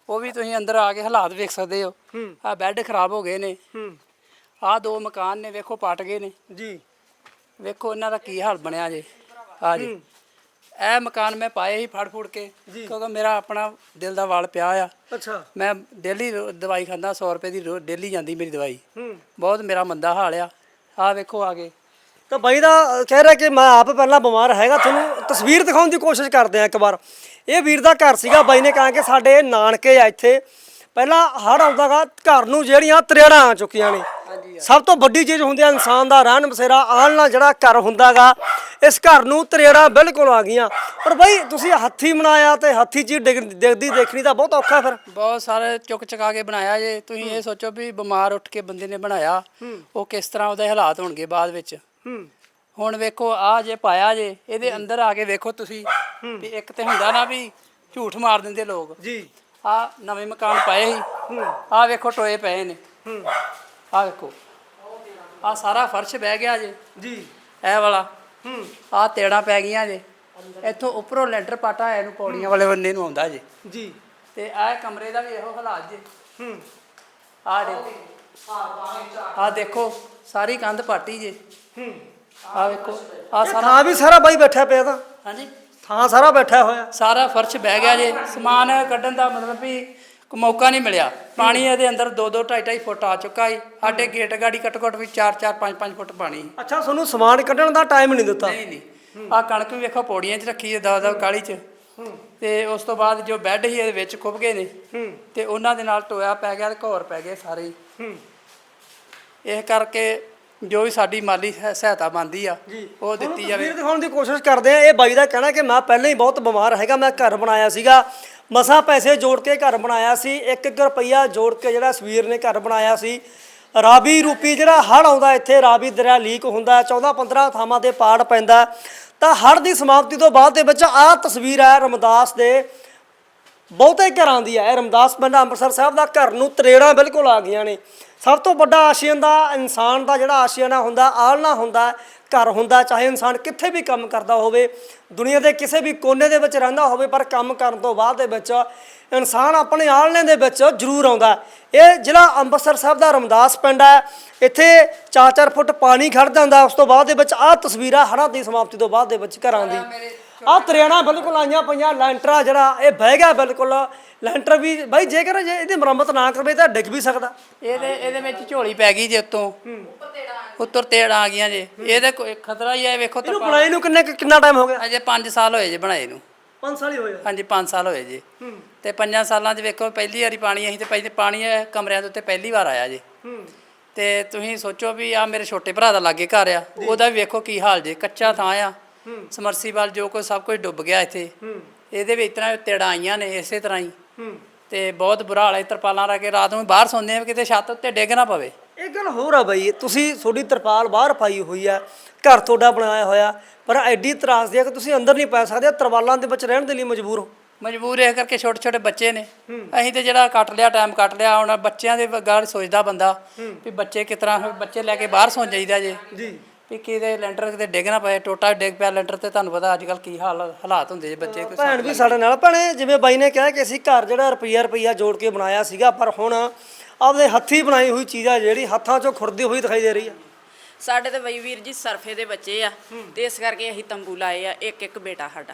ਉਹ ਵੀ ਤੁਸੀਂ ਅੰਦਰ ਆ ਕੇ ਹਾਲਾਤ ਵੇਖ ਸਕਦੇ ਹੋ। ਹੂੰ। ਆ ਬੈੱਡ ਖਰਾਬ ਹੋ ਗਏ ਨੇ। ਹੂੰ। ਆ ਦੋ ਮਕਾਨ ਨੇ ਵੇਖੋ ਪਟ ਗਏ ਨੇ। ਜੀ। ਵੇਖੋ ਇਹਨਾਂ ਦਾ ਕੀ ਹਾਲ ਬਣਿਆ ਜੇ। ਆ ਜੀ। ਇਹ ਮਕਾਨ ਮੈਂ ਪਾਏ ਸੀ ਫੜ ਫੁੜ ਕੇ ਕਿਉਂਕਿ ਮੇਰਾ ਆਪਣਾ ਦਿਲ ਦਾ ਵਾਲ ਪਿਆ ਆ। ਅੱਛਾ। ਮੈਂ ਡੇਲੀ ਦਵਾਈ ਖਾਂਦਾ 100 ਰੁਪਏ ਦੀ ਡੇਲੀ ਜਾਂਦੀ ਮੇਰੀ ਦਵਾਈ। ਹੂੰ। ਬਹੁਤ ਮੇਰਾ ਮੰਦਾ ਹਾਲ ਆ। ਆ ਵੇਖੋ ਆ ਗਏ ਤਾਂ ਬਾਈ ਦਾ ਕਹਿ ਰਿਹਾ ਕਿ ਮੈਂ ਆਪ ਪਹਿਲਾਂ ਬਿਮਾਰ ਹੈਗਾ ਤੁਹਾਨੂੰ ਤਸਵੀਰ ਦਿਖਾਉਣ ਦੀ ਕੋਸ਼ਿਸ਼ ਕਰਦੇ ਆ ਇੱਕ ਵਾਰ। ਇਹ ਵੀਰ ਦਾ ਘਰ ਸੀਗਾ ਬਾਈ ਨੇ ਕਹਾ ਕਿ ਸਾਡੇ ਨਾਨਕੇ ਆ ਇੱਥੇ। ਪਹਿਲਾਂ ਹੜ ਆਉਂਦਾਗਾ ਘਰ ਨੂੰ ਜਿਹੜੀਆਂ ਤਰੇੜਾਂ ਆ ਚੁੱਕੀਆਂ ਨੇ। ਸਭ ਤੋਂ ਵੱਡੀ ਚੀਜ਼ ਹੁੰਦੀ ਆ ਇਨਸਾਨ ਦਾ ਰਹਿਣ ਬਸੇਰਾ ਆਣ ਨਾਲ ਜਿਹੜਾ ਘਰ ਹੁੰਦਾਗਾ ਇਸ ਘਰ ਨੂੰ ਤਰੇੜਾਂ ਬਿਲਕੁਲ ਆ ਗਈਆਂ। ਪਰ ਬਾਈ ਤੁਸੀਂ ਹੱਥੀ ਬਣਾਇਆ ਤੇ ਹੱਥੀ ਚੀਜ਼ ਡਿੱਗਦੀ ਦੇਖਣੀ ਤਾਂ ਬਹੁਤ ਔਖਾ ਫਿਰ। ਬਹੁਤ ਸਾਰੇ ਚੁੱਕ ਚੁਕਾ ਕੇ ਬਣਾਇਆ ਜੇ। ਤੁਸੀਂ ਇਹ ਸੋਚੋ ਵੀ ਬਿਮਾਰ ਉੱਠ ਕੇ ਬੰਦੇ ਨੇ ਬਣਾਇਆ। ਉਹ ਕਿਸ ਤਰ੍ਹਾਂ ਉਹਦੇ ਹਾਲਾਤ ਹੋਣਗੇ ਬਾਅਦ ਵਿੱਚ? ਹੂੰ ਹੁਣ ਵੇਖੋ ਆ ਜੇ ਪਾਇਆ ਜੇ ਇਹਦੇ ਅੰਦਰ ਆ ਕੇ ਵੇਖੋ ਤੁਸੀਂ ਵੀ ਇੱਕ ਤੇ ਹੁੰਦਾ ਨਾ ਵੀ ਝੂਠ ਮਾਰ ਦਿੰਦੇ ਲੋਕ। ਜੀ। ਆ ਨਵੇਂ ਮਕਾਨ ਪਾਏ ਸੀ। ਆ ਵੇਖੋ ਟੋਏ ਪਏ ਨੇ। ਆ ਵੇਖੋ। ਆ ਸਾਰਾ ਫਰਸ਼ ਬਹਿ ਗਿਆ ਜੇ। ਜੀ। ਇਹ ਵਾਲਾ। ਹੂੰ। ਆ ਤੇੜਾਂ ਪੈ ਗਈਆਂ ਜੇ। ਇੱਥੋਂ ਉੱਪਰੋਂ ਲੈਂਟਰ ਪਾਟਾ ਇਹਨੂੰ ਪੌੜੀਆਂ ਵਾਲੇ ਬੰਨੇ ਨੂੰ ਆਉਂਦਾ ਜੇ। ਜੀ। ਤੇ ਇਹ ਕਮਰੇ ਦਾ ਵੀ ਇਹੋ ਹਾਲਾਤ ਜੇ। ਹੂੰ। ਆ ਦੇਖੋ। ਸਾਰੀ ਕੰਧ ਪਾਟੀ ਜੇ। ਹੂੰ। ਆ ਵੇਖੋ ਆ ਸਾਰਾ ਥਾਂ ਵੀ ਸਾਰਾ ਬਾਈ ਬੈਠਾ ਪਿਆ ਤਾਂ। ਹਾਂਜੀ। ਥਾਂ ਸਾਰਾ ਬੈਠਾ ਹੋਇਆ। ਸਾਰਾ ਫਰਸ਼ ਬਹਿ ਗਿਆ ਜੇ। ਸਮਾਨ ਕੱਢਣ ਦਾ ਮਤਲਬ ਵੀ ਕੋਈ ਮੌਕਾ ਨਹੀਂ ਮਿਲਿਆ। ਪਾਣੀ ਇਹਦੇ ਅੰਦਰ 2 2 2.5 2.5 ਫੁੱਟ ਆ ਚੁੱਕਾ ਏ। ਸਾਡੇ ਗੇਟ ਗਾੜੀ ਘੱਟੋ ਘੱਟ ਵੀ 4 4 5 5 ਫੁੱਟ ਪਾਣੀ। ਅੱਛਾ ਤੁਹਾਨੂੰ ਸਮਾਨ ਕੱਢਣ ਦਾ ਟਾਈਮ ਨਹੀਂ ਦਿੱਤਾ। ਨਹੀਂ ਨਹੀਂ। ਆ ਕਣਕ ਵੀ ਵੇਖੋ ਪੌੜੀਆਂ 'ਚ ਰੱਖੀ ਹੈ ਦਵਾ ਕਾਲੀ 'ਚ। ਤੇ ਉਸ ਤੋਂ ਬਾਅਦ ਜੋ ਬੈੱਡ ਸੀ ਇਹਦੇ ਵਿੱਚ ਖੁੱਭ ਗਏ ਨੇ। ਤੇ ਉਹਨਾਂ ਦੇ ਨਾਲ ਟੋਇਆ ਪੈ ਗਿਆ ਤੇ ਘੋਰ ਪੈ ਗਏ ਸਾਰੇ। ਇਹ ਕਰਕੇ ਜੋ ਵੀ ਸਾਡੀ ਮਾਲੀ ਸਹਾਇ- ਸਹਾਇਤਾ ਬਣਦੀ ਆ ਉਹ ਦਿੱਤੀ ਜਾਵੇ। ਤਸਵੀਰ ਦਿਖਾਉਣ ਦੀ ਕੋਸ਼ਿਸ਼ ਕਰਦੇ ਆ ਇਹ ਬਾਈ ਦਾ ਕਹਿਣਾ ਕਿ ਮੈਂ ਪਹਿਲਾਂ ਹੀ ਬਹੁਤ ਬਿਮਾਰ ਹੈਗਾ ਮੈਂ ਘਰ ਬਣਾਇਆ ਸੀਗਾ। ਮਸਾ ਪੈਸੇ ਜੋੜ ਕੇ ਘਰ ਬਣਾਇਆ ਸੀ 1-1 ਰੁਪਈਆ ਜੋੜ ਕੇ ਜਿਹੜਾ ਸਵੀਰ ਨੇ ਘਰ ਬਣਾਇਆ ਸੀ। ਰਾਬੀ ਰੂਪੀ ਜਿਹੜਾ ਹੜ ਆਉਂਦਾ ਇੱਥੇ ਰਾਬੀ ਦਰਿਆ ਲੀਕ ਹੁੰਦਾ 14-15 ਥਾਵਾਂ ਤੇ ਪਾੜ ਪੈਂਦਾ। ਤਾਂ ਹੜ ਦੀ ਸਮਾਪਤੀ ਤੋਂ ਬਾਅਦ ਦੇ ਵਿੱਚ ਆਹ ਤਸਵੀਰ ਹੈ ਰਮਦਾਸ ਦੇ। ਬਹੁਤੇ ਘਰਾਂ ਦੀ ਹੈ ਇਹ ਰਮਦਾਸ ਪਿੰਡ ਅੰਮ੍ਰਿਤਸਰ ਸਾਹਿਬ ਦਾ ਘਰ ਨੂੰ ਤਰੇੜਾਂ ਬਿਲਕੁਲ ਆ ਗਈਆਂ ਨੇ। ਸਭ ਤੋਂ ਵੱਡਾ ਆਸ਼ੀਅਨ ਦਾ ਇਨਸਾਨ ਦਾ ਜਿਹੜਾ ਆਸ਼ੀਆਨਾ ਹੁੰਦਾ ਆਲਣਾ ਹੁੰਦਾ, ਘਰ ਹੁੰਦਾ, ਚਾਹੇ ਇਨਸਾਨ ਕਿੱਥੇ ਵੀ ਕੰਮ ਕਰਦਾ ਹੋਵੇ, ਦੁਨੀਆ ਦੇ ਕਿਸੇ ਵੀ ਕੋਨੇ ਦੇ ਵਿੱਚ ਰਹਿੰਦਾ ਹੋਵੇ, ਪਰ ਕੰਮ ਕਰਨ ਤੋਂ ਬਾਅਦ ਦੇ ਵਿੱਚ ਇਨਸਾਨ ਆਪਣੇ ਆਲਣੇ ਦੇ ਵਿੱਚ ਜ਼ਰੂਰ ਆਉਂਦਾ। ਇਹ ਜ਼ਿਲ੍ਹਾ ਅੰਮ੍ਰਿਤਸਰ ਸਾਹਿਬ ਦਾ ਰਮਦਾਸ ਪਿੰਡ ਹੈ ਇੱਥੇ 4-4 ਫੁੱਟ ਪਾਣੀ ਖੜ ਜਾਂਦਾ, ਉਸ ਤੋਂ ਬਾਅਦ ਦੇ ਵਿੱਚ ਆਹ ਤਸਵੀਰਾਂ ਹੜ੍ਹਾਂ ਦੀ ਸਮਾਪਤੀ ਤੋਂ ਬਾਅਦ ਦੇ ਵਿੱਚ ਘਰਾਂ ਦੀ। ਆਹ ਤਰੇਣਾ ਬਿਲਕੁਲ ਆਈਆਂ ਪਈਆਂ ਲੈਂਟਰਾ ਜਿਹੜਾ ਇਹ ਬਹਿ ਗਿਆ ਬਿਲਕੁਲ। ਲੈਂਟਰ ਵੀ ਬਾਈ ਜੇਕਰ ਜੇ ਇਹਦੀ ਮੁਰੰਮਤ ਨਾ ਕਰਵੇ ਤਾਂ ਡਿੱਗ ਵੀ ਸਕਦਾ। ਇਹਦੇ ਇਹਦੇ ਵਿੱਚ ਝੋਲੀ ਪੈ ਗਈ ਜੇ ਉੱਤੋਂ। ਉੱਤਰ ਤੇੜ ਆ ਗਈਆਂ ਜੇ। ਇਹਦੇ ਕੋਈ ਖਤਰਾ ਹੀ ਹੈ ਵੇਖੋ ਇਹਨੂੰ ਤਾਂ ਬਣਾਈ ਨੂੰ ਕਿੰਨੇ ਕਿੰਨਾ ਟਾਈਮ ਹੋ ਗਿਆ? ਅਜੇ 5 ਸਾਲ ਹੋਏ ਜੇ ਬਣਾਏ ਨੂੰ। 5 ਸਾਲ ਹੀ ਹੋਏ ਆ। ਹਾਂਜੀ 5 ਸਾਲ ਹੋਏ ਜੀ। ਤੇ ਪੰਜਾਂ ਸਾਲਾਂ 'ਚ ਵੇਖੋ ਪਹਿਲੀ ਵਾਰੀ ਪਾਣੀ ਅਸੀਂ ਤੇ ਪਹਿਲੇ ਪਾਣੀ ਇਹ ਕਮਰਿਆਂ ਦੇ ਉੱਤੇ ਪਹਿਲੀ ਵਾਰ ਆਇਆ ਜੀ। ਤੇ ਤੁਸੀਂ ਸੋਚੋ ਵੀ ਆ ਮੇਰੇ ਛੋਟੇ ਭਰਾ ਦਾ ਲਾਗੇ ਘਰ ਆ। ਉਹਦਾ ਵੀ ਵੇਖੋ ਕੀ ਹਾਲ ਜੇ ਕੱਚਾ ਥਾਂ ਆ। ਸਮਰਸੀਬਲ ਜੋ ਕੋਈ ਸਭ ਕੁਝ ਡੁੱਬ ਗਿਆ ਇੱਥੇ। ਇਹਦੇ ਵਿੱਚ ਇਤਨਾ ਤੇੜਾਂ ਆਈਆਂ ਨੇ ਇਸੇ ਤਰ੍ਹਾਂ ਹੀ। ਤੇ ਬਹੁਤ ਬੁਰਾ ਹਾਲ ਹੈ ਤਰਪਾਲਾਂ ਲਾ ਕੇ ਰਾਤ ਨੂੰ ਬਾਹਰ ਸੌਂਦੇ ਆ ਕਿਤੇ ਛੱਤ ਉੱਤੇ ਡਿੱਗ ਨਾ ਪਵੇ। ਇਹ ਗੱਲ ਹੋਰ ਆ ਬਾਈ ਤੁਸੀਂ ਤੁਹਾਡੀ ਤਰਪਾਲ ਬਾਹਰ ਪਾਈ ਹੋਈ ਆ ਘਰ ਤੁਹਾਡਾ ਬਣਾਇਆ ਹੋਇਆ ਪਰ ਐਡੀ ਤਰਾਸ ਦੀ ਆ ਕਿ ਤੁਸੀਂ ਅੰਦਰ ਨਹੀਂ ਪੈ ਸਕਦੇ ਤਰਵਾਲਾਂ ਦੇ ਵਿੱਚ ਰਹਿਣ ਦੇ ਲਈ ਮਜਬੂਰ ਹੋ। ਮਜਬੂਰ ਇਹ ਕਰਕੇ ਛੋਟੇ ਛੋਟੇ ਬੱਚੇ ਨੇ। ਅਸੀਂ ਤੇ ਜਿਹੜਾ ਕੱਟ ਲਿਆ ਟਾਈਮ ਕੱਟ ਲਿਆ ਹੁਣ ਬੱਚਿਆਂ ਦੇ ਗੱਲ ਸੋਚਦਾ ਬੰਦਾ ਵੀ ਬੱਚੇ ਕਿਸ ਤਰ੍ਹਾਂ ਬੱਚੇ ਲੈ ਕੇ ਬਾਹਰ ਸੌਂ ਜਾਈਦਾ ਜੇ। ਜੀ। ਵੀ ਕਿਤੇ ਲੈਂਟਰ ਕਿਤੇ ਡਿੱਗ ਨਾ ਪਏ ਟੋਟਾ ਡਿੱਗ ਪਿਆ ਲੈਂਟਰ ਤੇ ਤੁਹਾਨੂੰ ਪਤਾ ਅੱਜ ਕੱਲ ਕੀ ਹਾਲ ਹਾਲਾਤ ਹੁੰਦੇ ਜੇ ਬੱਚੇ ਕੋਈ ਭੈਣ ਵੀ ਸਾਡੇ ਨਾਲ ਭੈਣੇ ਜਿਵੇਂ ਬਾਈ ਨੇ ਕਿਹਾ ਕਿ ਅਸੀਂ ਘਰ ਜਿਹੜਾ ਰੁਪਈਆ ਰੁਪਈਆ ਜੋੜ ਕੇ ਬਣਾਇਆ ਸੀਗਾ ਪਰ ਹੁਣ ਆਪਦੇ ਹੱਥੀਂ ਬਣਾਈ ਹੋਈ ਚੀਜ਼ ਆ ਜਿਹੜੀ ਹੱਥਾਂ 'ਚੋਂ ਖੁਰਦੀ ਹੋਈ ਦਿਖਾਈ ਦੇ ਰਹੀ ਆ। ਸਾਡੇ ਤੇ ਬਈ ਵੀਰ ਜੀ ਸਰਫੇ ਦੇ ਬੱਚੇ ਆ ਤੇ ਇਸ ਕਰਕੇ ਅਸੀਂ ਤੰਬੂ ਲਾਏ ਆ ਇੱਕ ਇੱਕ ਬੇਟਾ ਸਾਡਾ।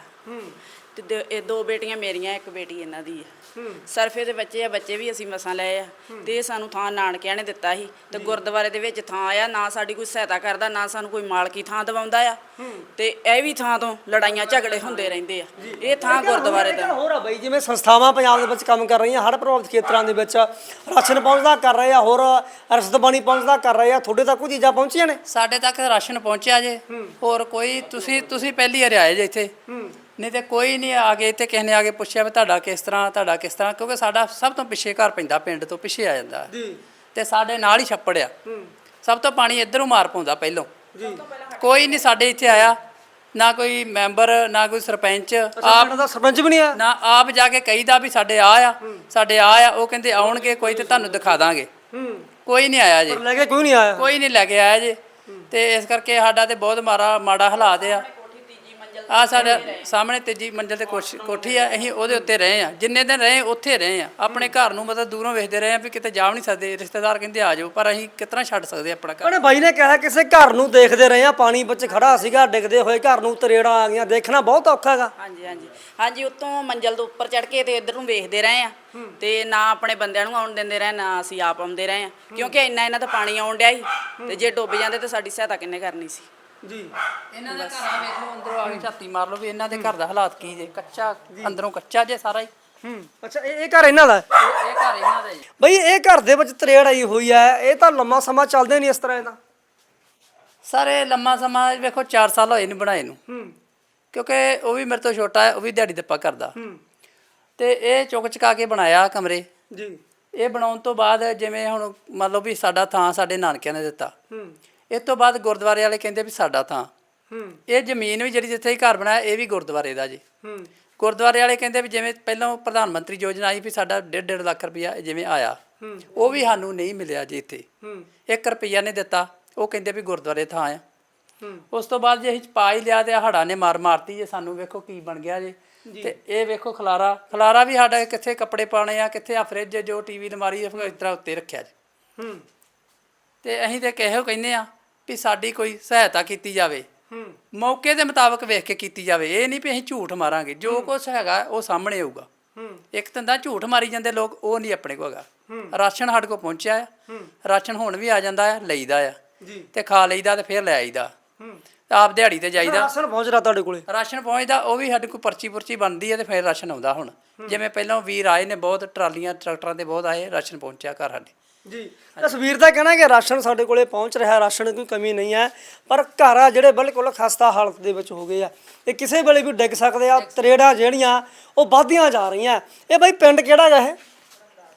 ਤੇ ਦੋ- ਇਹ ਦੋ ਬੇਟੀਆਂ ਮੇਰੀਆਂ ਇੱਕ ਬੇਟੀ ਇਹਨਾਂ ਦੀ ਆ ਸਰਫੇ ਦੇ ਬੱਚੇ ਆ ਬੱਚੇ ਵੀ ਅਸੀਂ ਮਸਾਂ ਲਏ ਆ। ਤੇ ਇਹ ਸਾਨੂੰ ਥਾਂ ਨਾਨਕਿਆਂ ਨੇ ਦਿੱਤਾ ਸੀ। ਤੇ ਗੁਰਦੁਆਰੇ ਦੇ ਵਿੱਚ ਥਾਂ ਆ ਨਾ ਸਾਡੀ ਕੋਈ ਸਹਾਇਤਾ ਕਰਦਾ ਨਾ ਸਾਨੂੰ ਕੋਈ ਮਾਲਕੀ ਥਾਂ ਦਵਾਉਂਦਾ ਆ। ਤੇ ਇਹ ਵੀ ਥਾਂ ਤੋਂ ਲੜਾਈਆਂ ਝਗੜੇ ਹੁੰਦੇ ਰਹਿੰਦੇ ਆ। ਇਹ ਥਾਂ ਗੁਰਦੁਆਰੇ ਦਾ। ਹੋਰ ਆ ਬਾਈ ਜਿਵੇਂ ਸੰਸਥਾਵਾਂ ਪੰਜਾਬ ਦੇ ਵਿੱਚ ਕੰਮ ਕਰ ਰਹੀਆਂ ਹੜ੍ਹ ਪ੍ਰਭਾਵਿਤ ਖੇਤਰਾਂ ਦੇ ਵਿੱਚ ਰਾਸ਼ਨ ਪਹੁੰਚਦਾ ਕਰ ਰਹੇ ਆ ਹੋਰ ਰਸਦ ਪਾਣੀ ਪਹੁੰਚਦਾ ਕਰ ਰਹੇ ਆ। ਤੁਹਾਡੇ ਤੱਕ ਕੋਈ ਚੀਜ਼ਾਂ ਪਹੁੰਚੀਆਂ ਨੇ? ਸਾਡੇ ਤੱਕ ਰਾਸ਼ਨ ਪਹੁੰਚਿਆ ਜੇ। ਹੋਰ ਕੋਈ ਤੁਸੀਂ ਤੁਸੀਂ ਪਹਿਲੀ ਵਾਰ ਆਏ ਜੇ ਇੱਥੇ। ਨਹੀਂ ਤੇ ਕੋਈ ਨਹੀਂ ਆ ਕੇ ਇੱਥੇ ਕਿਸੇ ਨੇ ਆ ਕੇ ਪੁੱਛਿਆ ਵੀ ਤੁਹਾਡਾ ਕਿਸ ਤਰ੍ਹਾਂ ਤੁਹਾਡਾ ਕਿਸ ਤਰ੍ਹਾਂ ਕਿਉਂਕਿ ਸਾਡਾ ਸਭ ਤੋਂ ਪਿੱਛੇ ਘਰ ਪੈਂਦਾ ਪਿੰਡ ਤੋਂ ਪਿੱਛੇ ਆ ਜਾਂਦਾ। ਜੀ। ਤੇ ਸਾਡੇ ਨਾਲ ਹੀ ਛੱਪੜ ਆ। ਸਭ ਤੋਂ ਪਾਣੀ ਇਧਰੋਂ ਮਾਰ ਪਾਉਂਦਾ ਪਹਿਲੋਂ। ਕੋਈ ਨਹੀਂ ਸਾਡੇ ਇੱਥੇ ਆਇਆ ਨਾ ਕੋਈ ਮੈਂਬਰ ਨਾ ਕੋਈ ਸਰਪੰਚ ਆਪ ਦਾ ਸਰਪੰਚ ਵੀ ਨਹੀਂ ਆ ਨਾ ਆਪ ਜਾ ਕੇ ਕਹੀਦਾ ਵੀ ਸਾਡੇ ਆ ਆ ਸਾਡੇ ਆ ਆ ਉਹ ਕਹਿੰਦੇ ਆਉਣਗੇ ਕੋਈ ਤੇ ਤੁਹਾਨੂੰ ਦਿਖਾ ਦਾਂਗੇ। ਕੋਈ ਨਹੀਂ ਆਇਆ ਜੀ। ਲੈ ਕੇ ਕੋਈ ਨਹੀਂ ਆਇਆ? ਕੋਈ ਨਹੀਂ ਲੈ ਕੇ ਆਇਆ ਜੇ। ਤੇ ਇਸ ਕਰਕੇ ਸਾਡਾ ਤੇ ਬਹੁਤ ਮਾੜਾ ਮਾੜਾ ਹਾਲਾਤ ਆ। ਆ ਸਾਡੇ ਸਾਹਮਣੇ ਤੀਜੀ ਮੰਜ਼ਲ ਤੇ ਕੋਠ- ਕੋਠੀ ਆ ਅਸੀਂ ਉਹਦੇ ਉੱਤੇ ਰਹੇ ਆ। ਜਿੰਨੇ ਦਿਨ ਰਹੇ ਉੱਥੇ ਰਹੇ ਆ। ਆਪਣੇ ਘਰ ਨੂੰ ਮਤਲਬ ਦੂਰੋਂ ਵੇਖਦੇ ਰਹੇ ਆ ਵੀ ਕਿਤੇ ਜਾ ਵੀ ਨਹੀਂ ਸਕਦੇ ਰਿਸ਼ਤੇਦਾਰ ਕਹਿੰਦੇ ਆ ਜਾਓ ਪਰ ਅਸੀਂ ਕਿਤਨਾ ਛੱਡ ਸਕਦੇ ਆਪਣਾ ਘਰ। ਉਹਨੇ ਬਾਈ ਨੇ ਕਿਹਾ ਕਿਸੇ ਘਰ ਨੂੰ ਦੇਖਦੇ ਰਹੇ ਆ ਪਾਣੀ ਵਿੱਚ ਖੜਾ ਸੀਗਾ ਡਿੱਗਦੇ ਹੋਏ ਘਰ ਨੂੰ ਤਰੇੜਾਂ ਆ ਗਈਆਂ ਦੇਖਣਾ ਬਹੁਤ ਔਖਾ ਹੈਗਾ। ਹਾਂਜੀ ਹਾਂਜੀ। ਹਾਂਜੀ ਉੱਤੋਂ ਮੰਜ਼ਲ ਤੋਂ ਉੱਪਰ ਚੜ ਕੇ ਤੇ ਇੱਧਰ ਨੂੰ ਵੇਖਦੇ ਰਹੇ ਆ। ਤੇ ਨਾ ਆਪਣੇ ਬੰਦਿਆਂ ਨੂੰ ਆਉਣ ਦਿੰਦੇ ਰਹੇ ਨਾ ਅਸੀਂ ਆਪ ਆਉਂਦੇ ਰਹੇ ਆ। ਕਿਉਂਕਿ ਇੰਨਾ ਇਹਨਾਂ ਦਾ ਪਾਣੀ ਆਉਣ ਡਿਆ ਸੀ। ਤੇ ਜੇ ਡੁੱਬ ਜਾਂਦੇ ਤਾਂ ਸਾਡੀ ਸਹਾਇਤਾ ਕਿੰਨੇ ਕਰਨੀ ਸੀ? ਜੀ। ਇਹਨਾਂ ਦੇ ਘਰਾਂ ਵੇਖ ਲਓ ਅੰਦਰੋਂ ਆ ਕੇ ਝਾਤੀ ਮਾਰ ਲਓ ਵੀ ਇਹਨਾਂ ਦੇ ਘਰ ਦਾ ਹਾਲਾਤ ਕੀ ਜੇ। ਕੱਚਾ ਅੰਦਰੋਂ ਕੱਚਾ ਜੇ ਸਾਰਾ ਹੀ। ਹੂੰ। ਅੱਛਾ ਇਹ ਇਹ ਘਰ ਇਹਨਾਂ ਦਾ ਹੈ? ਇਹ ਇਹ ਘਰ ਇਹਨਾਂ ਦਾ ਜੀ ਬਈ ਇਹ ਘਰ ਦੇ ਵਿੱਚ ਤਰੇੜ ਆਈ ਹੋਈ ਹੈ। ਇਹ ਤਾਂ ਲੰਮਾ ਸਮਾਂ ਚੱਲਦੇ ਨਹੀਂ ਇਸ ਤਰ੍ਹਾਂ ਇਹਦਾ। ਸਾਰੇ ਲੰਮਾ ਸਮਾਂ ਵੇਖੋ 4 ਸਾਲ ਹੋਏ ਨੇ ਬਣਾਏ ਨੂੰ। ਹੂੰ। ਕਿਉਂਕਿ ਉਹ ਵੀ ਮੇਰੇ ਤੋਂ ਛੋਟਾ ਹੈ ਉਹ ਵੀ ਦਿਹਾੜੀ ਦੱਪਾ ਕਰਦਾ। ਹੂੰ। ਤੇ ਇਹ ਚੁੱਕ ਚੁਕਾ ਕੇ ਬਣਾਇਆ ਕਮਰੇ। ਜੀ। ਇਹ ਬਣਾਉਣ ਤੋਂ ਬਾਅਦ ਜਿਵੇਂ ਹੁਣ ਮੰਨ ਲਓ ਵੀ ਸਾਡਾ ਥਾਂ ਸਾਡੇ ਨਾਨਕਿਆਂ ਨੇ ਦਿੱਤਾ। ਹੂੰ। ਇਸ ਤੋਂ ਬਾਅਦ ਗੁਰਦੁਆਰੇ ਵਾਲੇ ਕਹਿੰਦੇ ਵੀ ਸਾਡਾ ਥਾਂ। ਹੂੰ। ਇਹ ਜ਼ਮੀਨ ਵੀ ਜਿਹੜੀ ਜਿੱਥੇ ਹੀ ਘਰ ਬਣਾਇਆ ਇਹ ਵੀ ਗੁਰਦੁਆਰੇ ਦਾ ਜੀ। ਹੂੰ। ਗੁਰਦੁਆਰੇ ਵਾਲੇ ਕਹਿੰਦੇ ਵੀ ਜਿਵੇਂ ਪਹਿਲਾਂ ਪ੍ਰਧਾਨ ਮੰਤਰੀ ਯੋਜਨਾ ਆਈ ਵੀ ਸਾਡਾ 1.5 ਲੱਖ ਰੁਪਇਆ ਜਿਵੇਂ ਆਇਆ ਹੂੰ। ਉਹ ਵੀ ਸਾਨੂੰ ਨਹੀਂ ਮਿਲਿਆ ਜੀ ਇੱਥੇ। ਹੂੰ। 1 ਰੁਪਈਆ ਨੇ ਦਿੱਤਾ ਉਹ ਕਹਿੰਦੇ ਵੀ ਗੁਰਦੁਆਰੇ ਥਾਂ ਆ। ਹੂੰ। ਉਸ ਤੋਂ ਬਾਅਦ ਜੇ ਅਸੀਂ ਪਾ ਹੀ ਲਿਆ ਤੇ ਹੜਾ ਨੇ ਮਾਰ ਮਾਰਤੀ ਜੇ ਸਾਨੂੰ ਵੇਖੋ ਕੀ ਬਣ ਗਿਆ ਜੇ। ਤੇ ਇਹ ਵੇਖੋ ਖਲਾਰਾ ਖਲਾਰਾ ਵੀ ਸਾਡਾ ਕਿੱਥੇ ਕੱਪੜੇ ਪਾਣੇ ਆ ਕਿੱਥੇ ਆ ਫ੍ਰਿਜ ਜੋ ਟੀਵੀ ਅਲਮਾਰੀ ਇਸ ਤਰ੍ਹਾਂ ਉੱਤੇ ਰੱਖਿਆ ਜੀ। ਹੂੰ। ਤੇ ਅਸੀਂ ਤੇ ਕਿਹੋ ਕਹਿੰਦੇ ਆ ਵੀ ਸਾਡੀ ਕੋਈ ਸਹਾਇਤਾ ਕੀਤੀ ਜਾਵੇ। ਹੂੰ। ਮੌਕੇ ਦੇ ਮੁਤਾਬਕ ਵੇਖ ਕੇ ਕੀਤੀ ਜਾਵੇ। ਇਹ ਨਹੀਂ ਵੀ ਅਸੀਂ ਝੂਠ ਮਾਰਾਂਗੇ। ਜੋ ਕੁਝ ਹੈਗਾ ਉਹ ਸਾਹਮਣੇ ਆਊਗਾ। ਹੂੰ। ਇੱਕ ਤਾਂ ਝੂਠ ਮਾਰੀ ਜਾਂਦੇ ਲੋਕ ਉਹ ਨਹੀਂ ਆਪਣੇ ਕੋਲ ਹੈਗਾ। ਰਾਸ਼ਨ ਸਾਡੇ ਕੋਲ ਪਹੁੰਚਿਆ ਆ। ਰਾਸ਼ਨ ਹੁਣ ਵੀ ਆ ਜਾਂਦਾ ਆ ਲਈਦਾ ਆ। ਜੀ। ਤੇ ਖਾ ਲਈਦਾ ਤੇ ਫਿਰ ਲੈ ਆਈਦਾ। ਹੂੰ। ਆਪ ਦਿਹਾੜੀ ਤੇ ਜਾਈਦਾ। ਰਾਸ਼ਨ ਪਹੁੰਚ ਰਿਹਾ ਤੁਹਾਡੇ ਕੋਲੇ? ਰਾਸ਼ਨ ਪਹੁੰਚਦਾ ਉਹ ਵੀ ਸਾਡੇ ਕੋਲ ਪਰਚੀ ਪੁਰਚੀ ਬਣਦੀ ਹੈ ਤੇ ਫਿਰ ਰਾਸ਼ਨ ਆਉਂਦਾ ਹੁਣ। ਜਿਵੇਂ ਪਹਿਲਾਂ ਵੀਰ ਆਏ ਨੇ ਬਹੁਤ ਟਰਾਲੀਆਂ ਟਰੈਕਟਰਾਂ ਤੇ ਬਹੁਤ ਆਏ ਰਾਸ਼ਨ ਪਹੁੰਚਿਆ ਘਰ ਸਾਡੇ। ਜੀ। ਤਸਵੀਰ ਦਾ ਕਹਿਣਾ ਕਿ ਰਾਸ਼ਨ ਸਾਡੇ ਕੋਲੇ ਪਹੁੰਚ ਰਿਹਾ ਰਾਸ਼ਨ ਕੋਈ ਕਮੀ ਨਹੀਂ ਹੈ ਪਰ ਘਰ ਆ ਜਿਹੜੇ ਬਿਲਕੁਲ ਖਸਤਾ ਹਾਲਤ ਦੇ ਵਿੱਚ ਹੋ ਗਏ ਆ। ਇਹ ਕਿਸੇ ਵੇਲੇ ਵੀ ਡਿੱਗ ਸਕਦੇ ਆ ਤਰੇੜਾਂ ਜਿਹੜੀਆਂ ਉਹ ਵੱਧਦੀਆਂ ਜਾ ਰਹੀਆਂ। ਇਹ ਬਾਈ ਪਿੰਡ ਕਿਹੜਾ ਗਾ ਇਹ?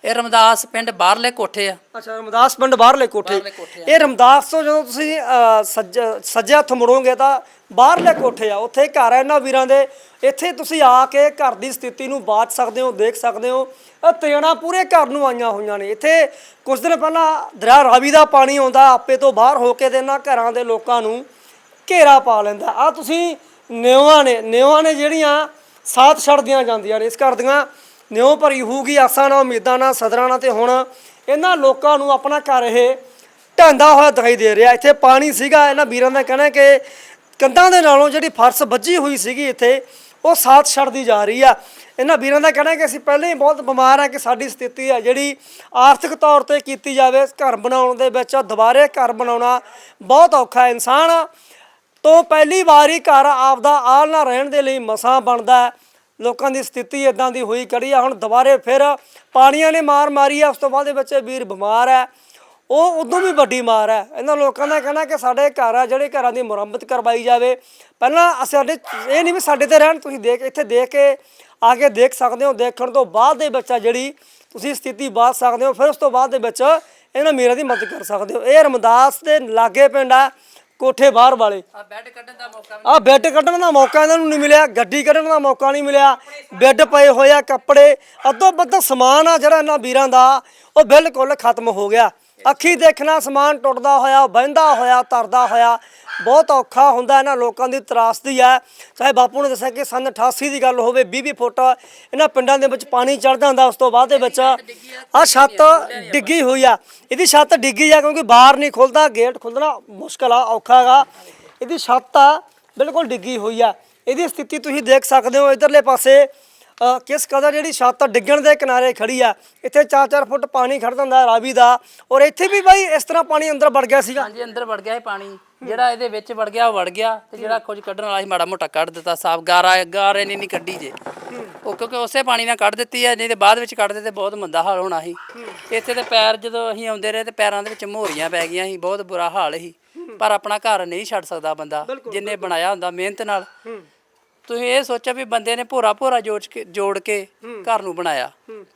ਇਹ ਰਮਦਾਸ ਪਿੰਡ ਬਾਹਰਲੇ ਕੋਠੇ ਆ। ਅੱਛਾ ਰਮਦਾਸ ਪਿੰਡ ਬਾਹਰਲੇ ਕੋਠੇ। ਬਾਹਰਲੇ ਕੋਠੇ ਇਹ ਰਮਦਾਸ ਤੋਂ ਜਦੋਂ ਤੁਸੀਂ ਅ, ਸੱਜ ਸੱਜੇ ਹੱਥ ਮੁੜੋਗੇ ਤਾਂ ਬਾਹਰਲੇ ਕੋਠੇ ਆ। ਉੱਥੇ ਘਰ ਆ ਇਹਨਾਂ ਵੀਰਾਂ ਦੇ। ਇੱਥੇ ਤੁਸੀਂ ਆ ਕੇ ਘਰ ਦੀ ਸਥਿਤੀ ਨੂੰ ਬਾਤ ਸਕਦੇ ਹੋ ਦੇਖ ਸਕਦੇ ਹੋ। ਇਹ ਤੇਣਾ ਪੂਰੇ ਘਰ ਨੂੰ ਆਈਆਂ ਹੋਈਆਂ ਨੇ। ਇੱਥੇ ਕੁਝ ਦਿਨ ਪਹਿਲਾਂ ਦਰਿਆ ਰਾਵੀ ਦਾ ਪਾਣੀ ਆਉਂਦਾ ਆਪੇ ਤੋਂ ਬਾਹਰ ਹੋ ਕੇ ਤੇ ਇਹਨਾਂ ਘਰਾਂ ਦੇ ਲੋਕਾਂ ਨੂੰ ਘੇਰਾ ਪਾ ਲੈਂਦਾ। ਆ ਤੁਸੀਂ ਨਿਉਆਂ ਨੇ ਨਿਉਆਂ ਨੇ ਜਿਹੜੀਆਂ ਸਾਥ ਛੱਡਦੀਆਂ ਜਾਂਦੀਆਂ ਨੇ। ਇਸ ਘਰ ਦੀਆਂ ਨਿਉ ਭਰੀ ਹੋਊਗੀ, ਆਸਾਂ ਨਾਲ, ਉਮੀਦਾਂ ਨਾਲ, ਸਦਰਾਂ ਨਾਲ ਤੇ ਹੁਣ ਇਹਨਾਂ ਲੋਕਾਂ ਨੂੰ ਆਪਣਾ ਘਰ ਇਹ ਢਾਂਦਾ ਹੋਇਆ ਦਿਖਾਈ ਦੇ ਰਿਹਾ। ਇੱਥੇ ਪਾਣੀ ਸੀਗਾ, ਇਹਨਾਂ ਵੀਰਾਂ ਦਾ ਕਹਿਣਾ ਕਿ ਕੰਧਾਂ ਦੇ ਨਾਲੋਂ ਜਿਹੜੀ ਫਰਸ਼ ਵੱਜੀ ਹੋਈ ਸੀਗੀ ਇੱਥੇ, ਉਹ ਸਾਥ ਛੱਡਦੀ ਜਾ ਰਹੀ ਆ। ਇਹਨਾਂ ਵੀਰਾਂ ਦਾ ਕਹਿਣਾ ਕਿ ਅਸੀਂ ਪਹਿਲਾਂ ਹੀ ਬਹੁਤ ਬਿਮਾਰ ਆ ਕਿ ਸਾਡੀ ਸਥਿਤੀ ਆ ਜਿਹੜੀ ਆਰਥਿਕ ਤੌਰ ਤੇ ਕੀਤੀ ਜਾਵੇ, ਘਰ ਬਣਾਉਣ ਦੇ ਵਿੱਚ, ਦੁਬਾਰੇ ਘਰ ਬਣਾਉਣਾ ਬਹੁਤ ਔਖਾ ਇਨਸਾਨ ਤੋਂ ਪਹਿਲੀ ਵਾਰੀ ਘਰ ਆਪਦਾ ਆਲ ਨਾ ਰਹਿਣ ਦੇ ਲਈ ਮਸਾਂ ਬਣਦਾ ਲੋਕਾਂ ਦੀ ਸਥਿਤੀ ਇਦਾਂ ਦੀ ਹੋਈ ਖੜੀ ਆ। ਹੁਣ ਦੁਬਾਰੇ ਫਿਰ ਪਾਣੀਆਂ ਨੇ ਮਾਰ ਮਾਰੀ ਆ। ਉਸ ਤੋਂ ਬਾਅਦ ਦੇ ਵਿੱਚ ਵੀਰ ਬਿਮਾਰ ਹੈ ਉਹ ਉਦੋਂ ਵੀ ਵੱਡੀ ਮਾਰ ਹੈ ਇਹਨਾਂ ਲੋਕਾਂ ਦਾ ਕਹਿਣਾ ਕਿ ਸਾਡੇ ਘਰ ਆ, ਜਿਹੜੇ ਘਰਾਂ ਦੀ ਮੁਰੰਮਤ ਕਰਵਾਈ ਜਾਵੇ। ਪਹਿਲਾਂ ਸਾਡੇ ਇਹ ਨਹੀਂ ਵੀ ਸਾਡੇ ਤੇ ਰਹਿਣ, ਤੁਸੀਂ ਦੇਖ ਇੱਥੇ ਦੇਖ ਕੇ ਆ ਕੇ ਦੇਖ ਸਕਦੇ ਹੋ। ਦੇਖਣ ਤੋਂ ਬਾਅਦ ਦੇ ਵਿੱਚ ਜਿਹੜੀ ਤੁਸੀਂ ਸਥਿਤੀ ਬਾਤ ਸਕਦੇ ਹੋ। ਫਿਰ ਉਸ ਤੋਂ ਬਾਅਦ ਦੇ ਵਿੱਚ ਇਹਨਾਂ ਮੀਰਾਂ ਦੀ ਮਦਦ ਕਰ ਸਕਦੇ ਹੋ। ਇਹ ਰਮਦਾਸ ਦੇ ਲਾਗੇ ਪਿੰਡ ਆ। ਕੋਠੇ ਬਾਹਰ ਵਾਲੇ। ਆ ਬੈੱਡ ਕੱਢਣ ਦਾ ਮੌਕਾ ਆ ਬੈੱਡ ਕੱਢਣ ਦਾ ਮੌਕਾ ਇਹਨਾਂ ਨੂੰ ਨਹੀਂ ਮਿਲਿਆ ਗੱਡੀ ਕੱਢਣ ਦਾ ਮੌਕਾ ਨਹੀਂ ਮਿਲਿਆ ਬੈੱਡ ਪਏ ਹੋਏ ਆ ਕੱਪੜੇ ਅੱਧੋ ਬੱਧੋ ਸਮਾਨ ਆ ਜਿਹੜਾ ਇਹਨਾਂ ਵੀਰਾਂ ਦਾ ਉਹ ਬਿਲਕੁਲ ਖਤਮ ਹੋ ਗਿਆ। ਅੱਖੀ ਦੇਖਣਾ, ਸਮਾਨ ਟੁੱਟਦਾ ਹੋਇਆ, ਬਹਿੰਦਾ ਹੋਇਆ ਤਰਦਾ ਹੋਇਆ, ਬਹੁਤ ਔਖਾ ਹੁੰਦਾ ਇਹਨਾਂ ਲੋਕਾਂ ਦੀ ਤਰਾਸਦੀ ਹੈ। ਚਾਹੇ ਬਾਪੂ ਨੇ ਦੱਸਿਆ ਕਿ ਸੰਨ 88 ਦੀ ਗੱਲ ਹੋਵੇ 20 20 ਫੁੱਟ ਇਹਨਾਂ ਪਿੰਡਾਂ ਦੇ ਵਿੱਚ ਪਾਣੀ ਚੜ ਜਾਂਦਾ ਉਸ ਤੋਂ ਬਾਅਦ ਦੇ ਵਿੱਚ। ਆ ਛੱਤ ਡਿੱਗੀ ਹੋਈ ਆ। ਇਹਦੀ ਛੱਤ ਡਿੱਗੀ ਆ ਕਿਉਂਕਿ ਬਾਹਰ ਨਹੀਂ ਖੁੱਲਦਾ, ਗੇਟ ਖੁੱਲਣਾ ਮੁਸ਼ਕਲ ਆ, ਔਖਾ ਹੈਗਾ। ਇਹਦੀ ਛੱਤ ਆ, ਬਿਲਕੁਲ ਡਿੱਗੀ ਹੋਈ ਆ। ਇਹਦੀ ਸਥਿਤੀ ਤੁਸੀਂ ਦੇਖ ਸਕਦੇ ਹੋ ਇਧਰਲੇ ਪਾਸੇ। ਕਿਸ ਕਦਰ ਜਿਹੜੀ ਛੱਤ ਡਿੱਗਣ ਦੇ ਕਿਨਾਰੇ ਖੜੀ ਆ ਇੱਥੇ 4-4 ਫੁੱਟ ਪਾਣੀ ਖੜ ਜਾਂਦਾ ਰਾਵੀ ਦਾ ਔਰ ਇੱਥੇ ਵੀ ਬਾਈ ਇਸ ਤਰ੍ਹਾਂ ਪਾਣੀ ਅੰਦਰ ਵੜ ਗਿਆ ਸੀਗਾ। ਹਾਂਜੀ ਅੰਦਰ ਵੜ ਗਿਆ ਇਹ ਪਾਣੀ। ਜਿਹੜਾ ਇਹਦੇ ਵਿੱਚ ਵੜ ਗਿਆ ਉਹ ਵੜ ਗਿਆ ਤੇ ਜਿਹੜਾ ਕੁਝ ਕੱਢਣ ਵਾਲਾ ਸੀ ਮਾੜਾ ਮੋਟਾ ਕੱਢ ਦਿੱਤਾ ਸਾਫ਼ ਗਾਰਾ ਗਾਰੇ ਨੇ ਨਹੀਂ ਕੱਢੀ ਜੇ। ਉਹ ਕਿਉਂਕਿ ਉਸੇ ਪਾਣੀ ਨਾਲ ਕੱਢ ਦਿੱਤੀ ਹੈ ਨਹੀਂ ਤੇ ਬਾਅਦ ਵਿੱਚ ਕੱਢਦੇ ਤੇ ਬਹੁਤ ਮੰਦਾ ਹਾਲ ਹੋਣਾ ਸੀ। ਇੱਥੇ ਤੇ ਪੈਰ ਜਦੋਂ ਅਸੀਂ ਆਉਂਦੇ ਰਹੇ ਤੇ ਪੈਰਾਂ ਦੇ ਵਿੱਚ ਮੋਹਰੀਆਂ ਪੈ ਗਈਆਂ ਸੀ ਬਹੁਤ ਬੁਰਾ ਹਾਲ ਸੀ। ਪਰ ਆਪਣਾ ਘਰ ਨਹੀਂ ਛੱਡ ਸਕਦਾ ਬੰਦਾ ਜਿੰਨੇ ਬਣਾਇਆ ਹੁੰਦਾ ਮਿਹਨਤ ਨਾਲ। ਤੁਸੀਂ ਇਹ ਸੋਚੋ ਵੀ ਬੰਦੇ ਨੇ ਭੋਰਾ ਭੋਰਾ ਜੋੜ ਕੇ ਜੋੜ ਕੇ ਘਰ ਨੂੰ ਬਣਾਇਆ।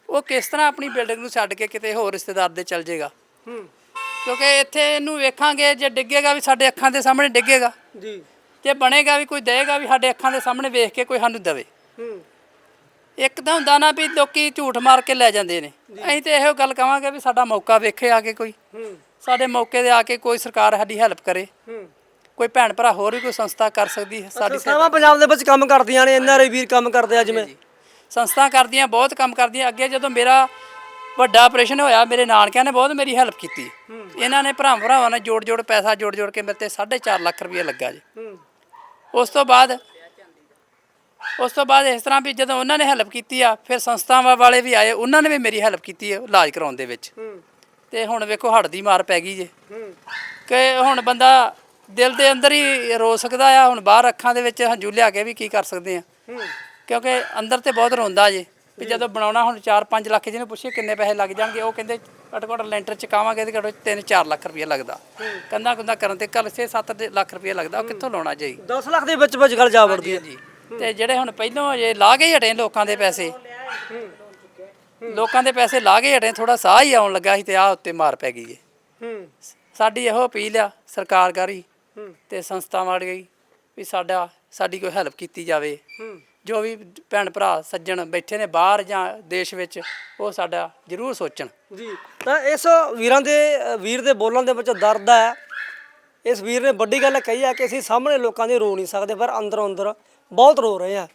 ਉਹ ਕਿਸ ਤਰ੍ਹਾਂ ਆਪਣੀ ਬਿਲਡਿੰਗ ਨੂੰ ਛੱਡ ਕੇ ਕਿਤੇ ਹੋਰ ਰਿਸ਼ਤੇਦਾਰ ਦੇ ਚਲ ਜਾਏਗਾ ਕਿਉਂਕਿ ਇੱਥੇ ਇਹਨੂੰ ਵੇਖਾਂਗੇ ਜੇ ਡਿੱਗੇਗਾ ਵੀ ਸਾਡੇ ਅੱਖਾਂ ਦੇ ਸਾਹਮਣੇ ਡਿੱਗੇਗਾ। ਜੀ। ਜੇ ਬਣੇਗਾ ਵੀ ਕੋਈ ਦੇਗਾ ਵੀ ਸਾਡੇ ਅੱਖਾਂ ਦੇ ਸਾਹਮਣੇ ਵੇਖ ਕੇ ਕੋਈ ਸਾਨੂੰ ਦੇਵੇ। ਇੱਕ ਤਾਂ ਹੁੰਦਾ ਨਾ ਵੀ ਲੋਕੀ ਝੂਠ ਮਾਰ ਕੇ ਲੈ ਜਾਂਦੇ ਨੇ। ਅਸੀਂ ਤੇ ਇਹੋ ਗੱਲ ਕਵਾਂਗੇ ਵੀ ਸਾਡਾ ਮੌਕਾ ਵੇਖੇ ਆ ਕੇ ਕੋਈ। ਸਾਡੇ ਮੌਕੇ ਤੇ ਆ ਕੇ ਕੋਈ ਸਰਕਾਰ ਸਾਡੀ ਹੈਲਪ ਕਰੇ। ਕੋਈ ਭੈਣ ਭਰਾ ਹੋਰ ਵੀ ਕੋਈ ਸੰਸਥਾ ਕਰ ਸਕਦੀ ਹੈ ਸਾਡੀ ਸੰਸਥਾਵਾਂ ਪੰਜਾਬ ਦੇ ਵਿੱਚ ਕੰਮ ਕਰਦੀਆਂ ਨੇ ਐਨਆਰਆਈ ਵੀਰ ਕੰਮ ਕਰਦੇ ਆ ਜਿਵੇਂ। ਸੰਸਥਾ ਕਰਦੀਆਂ ਬਹੁਤ ਕੰਮ ਕਰਦੀਆਂ। ਅੱਗੇ ਜਦੋਂ ਮੇਰਾ ਵੱਡਾ ਆਪਰੇਸ਼ਨ ਹੋਇਆ ਮੇਰੇ ਨਾਨਕਿਆਂ ਨੇ ਬਹੁਤ ਮੇਰੀ ਹੈਲਪ ਕੀਤੀ। ਇਹਨਾਂ ਨੇ ਭਰਾ ਭਰਾਵਾਂ ਨੇ ਜੋੜ ਜੋੜ ਪੈਸਾ ਜੋੜ ਜੋੜ ਕੇ ਮੇਰੇ ਤੇ 4.5 ਲੱਖ ਰੁਪਏ ਲੱਗਾ ਜੀ। ਉਸ ਤੋਂ ਬਾਅਦ ਉਸ ਤੋਂ ਬਾਅਦ ਇਸ ਤਰ੍ਹਾਂ ਵੀ ਜਦੋਂ ਉਹਨਾਂ ਨੇ ਹੈਲਪ ਕੀਤੀ ਆ ਫਿਰ ਸੰਸਥਾਵਾਂ ਵਾਲੇ ਵੀ ਆਏ ਉਹਨਾਂ ਨੇ ਵੀ ਮੇਰੀ ਹੈਲਪ ਕੀਤੀ ਹੈ ਇਲਾਜ ਕਰਾਉਣ ਦੇ ਵਿੱਚ। ਤੇ ਹੁਣ ਵੇਖੋ ਹੱਡ ਦੀ ਮਾਰ ਪੈ ਗਈ ਜੇ। ਕਿ ਹੁਣ ਬੰਦਾ ਦਿਲ ਦੇ ਅੰਦਰ ਹੀ ਰੋ ਸਕਦਾ ਆ ਹੁਣ ਬਾਹਰ ਅੱਖਾਂ ਦੇ ਵਿੱਚ ਹੰਝੂ ਲਿਆ ਕੇ ਵੀ ਕੀ ਕਰ ਸਕਦੇ ਆ। ਕਿਉਂਕਿ ਅੰਦਰ ਤੇ ਬਹੁਤ ਰੋਂਦਾ ਜੇ ਵੀ ਜਦੋਂ ਬਣਾਉਣਾ ਹੁਣ 4-5 ਲੱਖ ਜਿਹਨੇ ਪੁੱਛੇ ਕਿੰਨੇ ਪੈਸੇ ਲੱਗ ਜਾਣਗੇ ਉਹ ਕਹਿੰਦੇ ਘੱਟੋ ਘੱਟ ਲੈਂਟਰ ਚਕਾਵਾਂਗੇ ਤੇ ਘੱਟੋ 3-4 ਲੱਖ ਰੁਪਏ ਲੱਗਦਾ। ਕੰਧਾਂ ਕੁੰਧਾਂ ਕਰਨ ਤੇ ਕੱਲ 6-7 ਲੱਖ ਰੁਪਏ ਲੱਗਦਾ ਉਹ ਕਿੱਥੋਂ ਲਾਉਣਾ ਜਾਈ 10 ਲੱਖ ਦੇ ਵਿੱਚ ਵਿੱਚ ਗੱਲ ਜਾ ਵੜਦੀ ਹੈ। ਜੀ ਤੇ ਜਿਹੜੇ ਹੁਣ ਪਹਿਲੋਂ ਜੇ ਲਾ ਕੇ ਹਟੇ ਲੋਕਾਂ ਦੇ ਪੈਸੇ ਲੋਕਾਂ ਦੇ ਪੈਸੇ ਲਾ ਕੇ ਹਟੇ ਥੋੜਾ ਸਾਹ ਹੀ ਆਉਣ ਲੱਗਾ ਸੀ ਤੇ ਆ ਉੱਤੇ ਮਾਰ ਪੈ ਗਈ ਜੇ। ਸਾਡੀ ਇਹੋ ਅਪੀਲ ਆ ਸਰਕਾਰ ਕਰੀ ਤੇ ਸੰਸਥਾ ਵੜ ਗਈ ਵੀ ਸਾਡਾ ਸਾਡੀ ਕੋਈ ਹੈਲਪ ਕੀਤੀ ਜਾਵੇ। ਜੋ ਵੀ ਭੈਣ ਭਰਾ ਸੱਜਣ ਬੈਠੇ ਨੇ ਬਾਹਰ ਜਾਂ ਦੇਸ਼ ਵਿੱਚ ਉਹ ਸਾਡਾ ਜ਼ਰੂਰ ਸੋਚਣ। ਜੀ ਤਾਂ ਇਸ ਵੀਰਾਂ ਦੇ ਵੀਰ ਦੇ ਬੋਲਣ ਦੇ ਵਿੱਚ ਦਰਦ ਹੈ। ਇਸ ਵੀਰ ਨੇ ਵੱਡੀ ਗੱਲ ਕਹੀ ਹੈ ਕਿ ਅਸੀਂ ਸਾਹਮਣੇ ਲੋਕਾਂ ਦੇ ਰੋ ਨਹੀਂ ਸਕਦੇ ਪਰ ਅੰਦਰੋਂ ਅੰਦਰ ਬਹੁਤ ਰੋ ਰਹੇ ਆ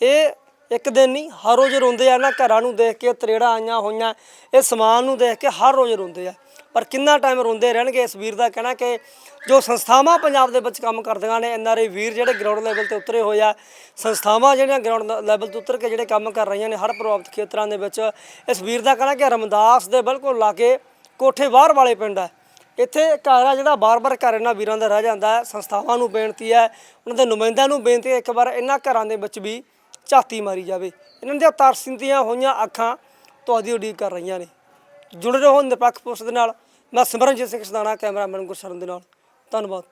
ਇਹ ਇੱਕ ਦਿਨ ਨਹੀਂ, ਹਰ ਰੋਜ਼ ਰੋਂਦੇ ਆ ਨਾ, ਘਰਾਂ ਨੂੰ ਦੇਖ ਕੇ ਤਰੇੜਾ ਆਈਆਂ ਹੋਈਆਂ, ਇਹ ਸਮਾਨ ਨੂੰ ਦੇਖ ਕੇ ਹਰ ਰੋਜ਼ ਰੋਂਦੇ ਆ। ਪਰ ਕਿੰਨਾ ਟਾਈਮ ਰੋਂਦੇ ਰਹਿਣਗੇ ਇਸ ਵੀਰ ਦਾ ਕਹਿਣਾ ਕਿ ਜੋ ਸੰਸਥਾਵਾਂ ਪੰਜਾਬ ਦੇ ਵਿੱਚ ਕੰਮ ਕਰਦੀਆਂ ਨੇ ਐਨਆਰਆਈ ਵੀਰ ਜਿਹੜੇ ਗਰਾਊਂਡ ਲੈਵਲ ਤੇ ਉਤਰੇ ਹੋਏ ਆ, ਸੰਸਥਾਵਾਂ ਜਿਹੜੀਆਂ ਗਰਾਊਂਡ ਲੈਵਲ ਤੇ ਉਤਰ ਕੇ ਜਿਹੜੇ ਕੰਮ ਕਰ ਰਹੀਆਂ ਨੇ, ਹਰ ਪ੍ਰਭਾਵਿਤ ਖੇਤਰਾਂ ਦੇ ਵਿੱਚ, ਇਸ ਵੀਰ ਦਾ ਕਹਿਣਾ ਕਿ ਰਮਦਾਸ ਦੇ ਬਿਲਕੁਲ ਲਾਗੇ ਕੋਠੇ ਬਾਹਰ ਵਾਲੇ ਪਿੰਡ ਹੈ ਇੱਥੇ ਘਰ ਆ ਜਿਹੜਾ, ਬਾਰ-ਬਾਰ ਘਰ ਇਹਨਾਂ ਵੀਰਾਂ ਦਾ ਰਹਿ ਜਾਂਦਾ ਹੈ, ਸੰਸਥਾਵਾਂ ਨੂੰ ਬੇਨਤੀ ਹੈ, ਉਹਨਾਂ ਦੇ ਨੁਮਾਇੰਦਿਆਂ ਨੂੰ ਬੇਨਤੀ ਹੈ, ਇੱਕ ਵਾਰ ਇਹਨਾਂ ਘਰਾਂ ਦੇ ਵਿੱਚ ਵੀ ਝਾਤੀ ਮਾਰੀ ਜਾਵੇ। ਇਹਨਾਂ ਦੀਆਂ ਤਰਸਿੰਦੀਆਂ ਹੋਈਆਂ ਅੱਖਾਂ ਤੁਹਾਡੀ ਉਡੀਕ ਕਰ ਰਹੀਆਂ ਨੇ। ਜੁੜੇ ਰਹੋ ਨਿਰਪੱਖ ਪੁਲਿਸ ਦੇ ਨਾਲ। ਮੈਂ ਸਿਮਰਨਜੀਤ ਸਿੰਘ ਸਦਾਣਾ, ਕੈਮਰਾਮੈਨ ਗੁਰਸ਼ਰਨ ਦੇ ਨਾਲ। ਧੰਨਵਾਦ।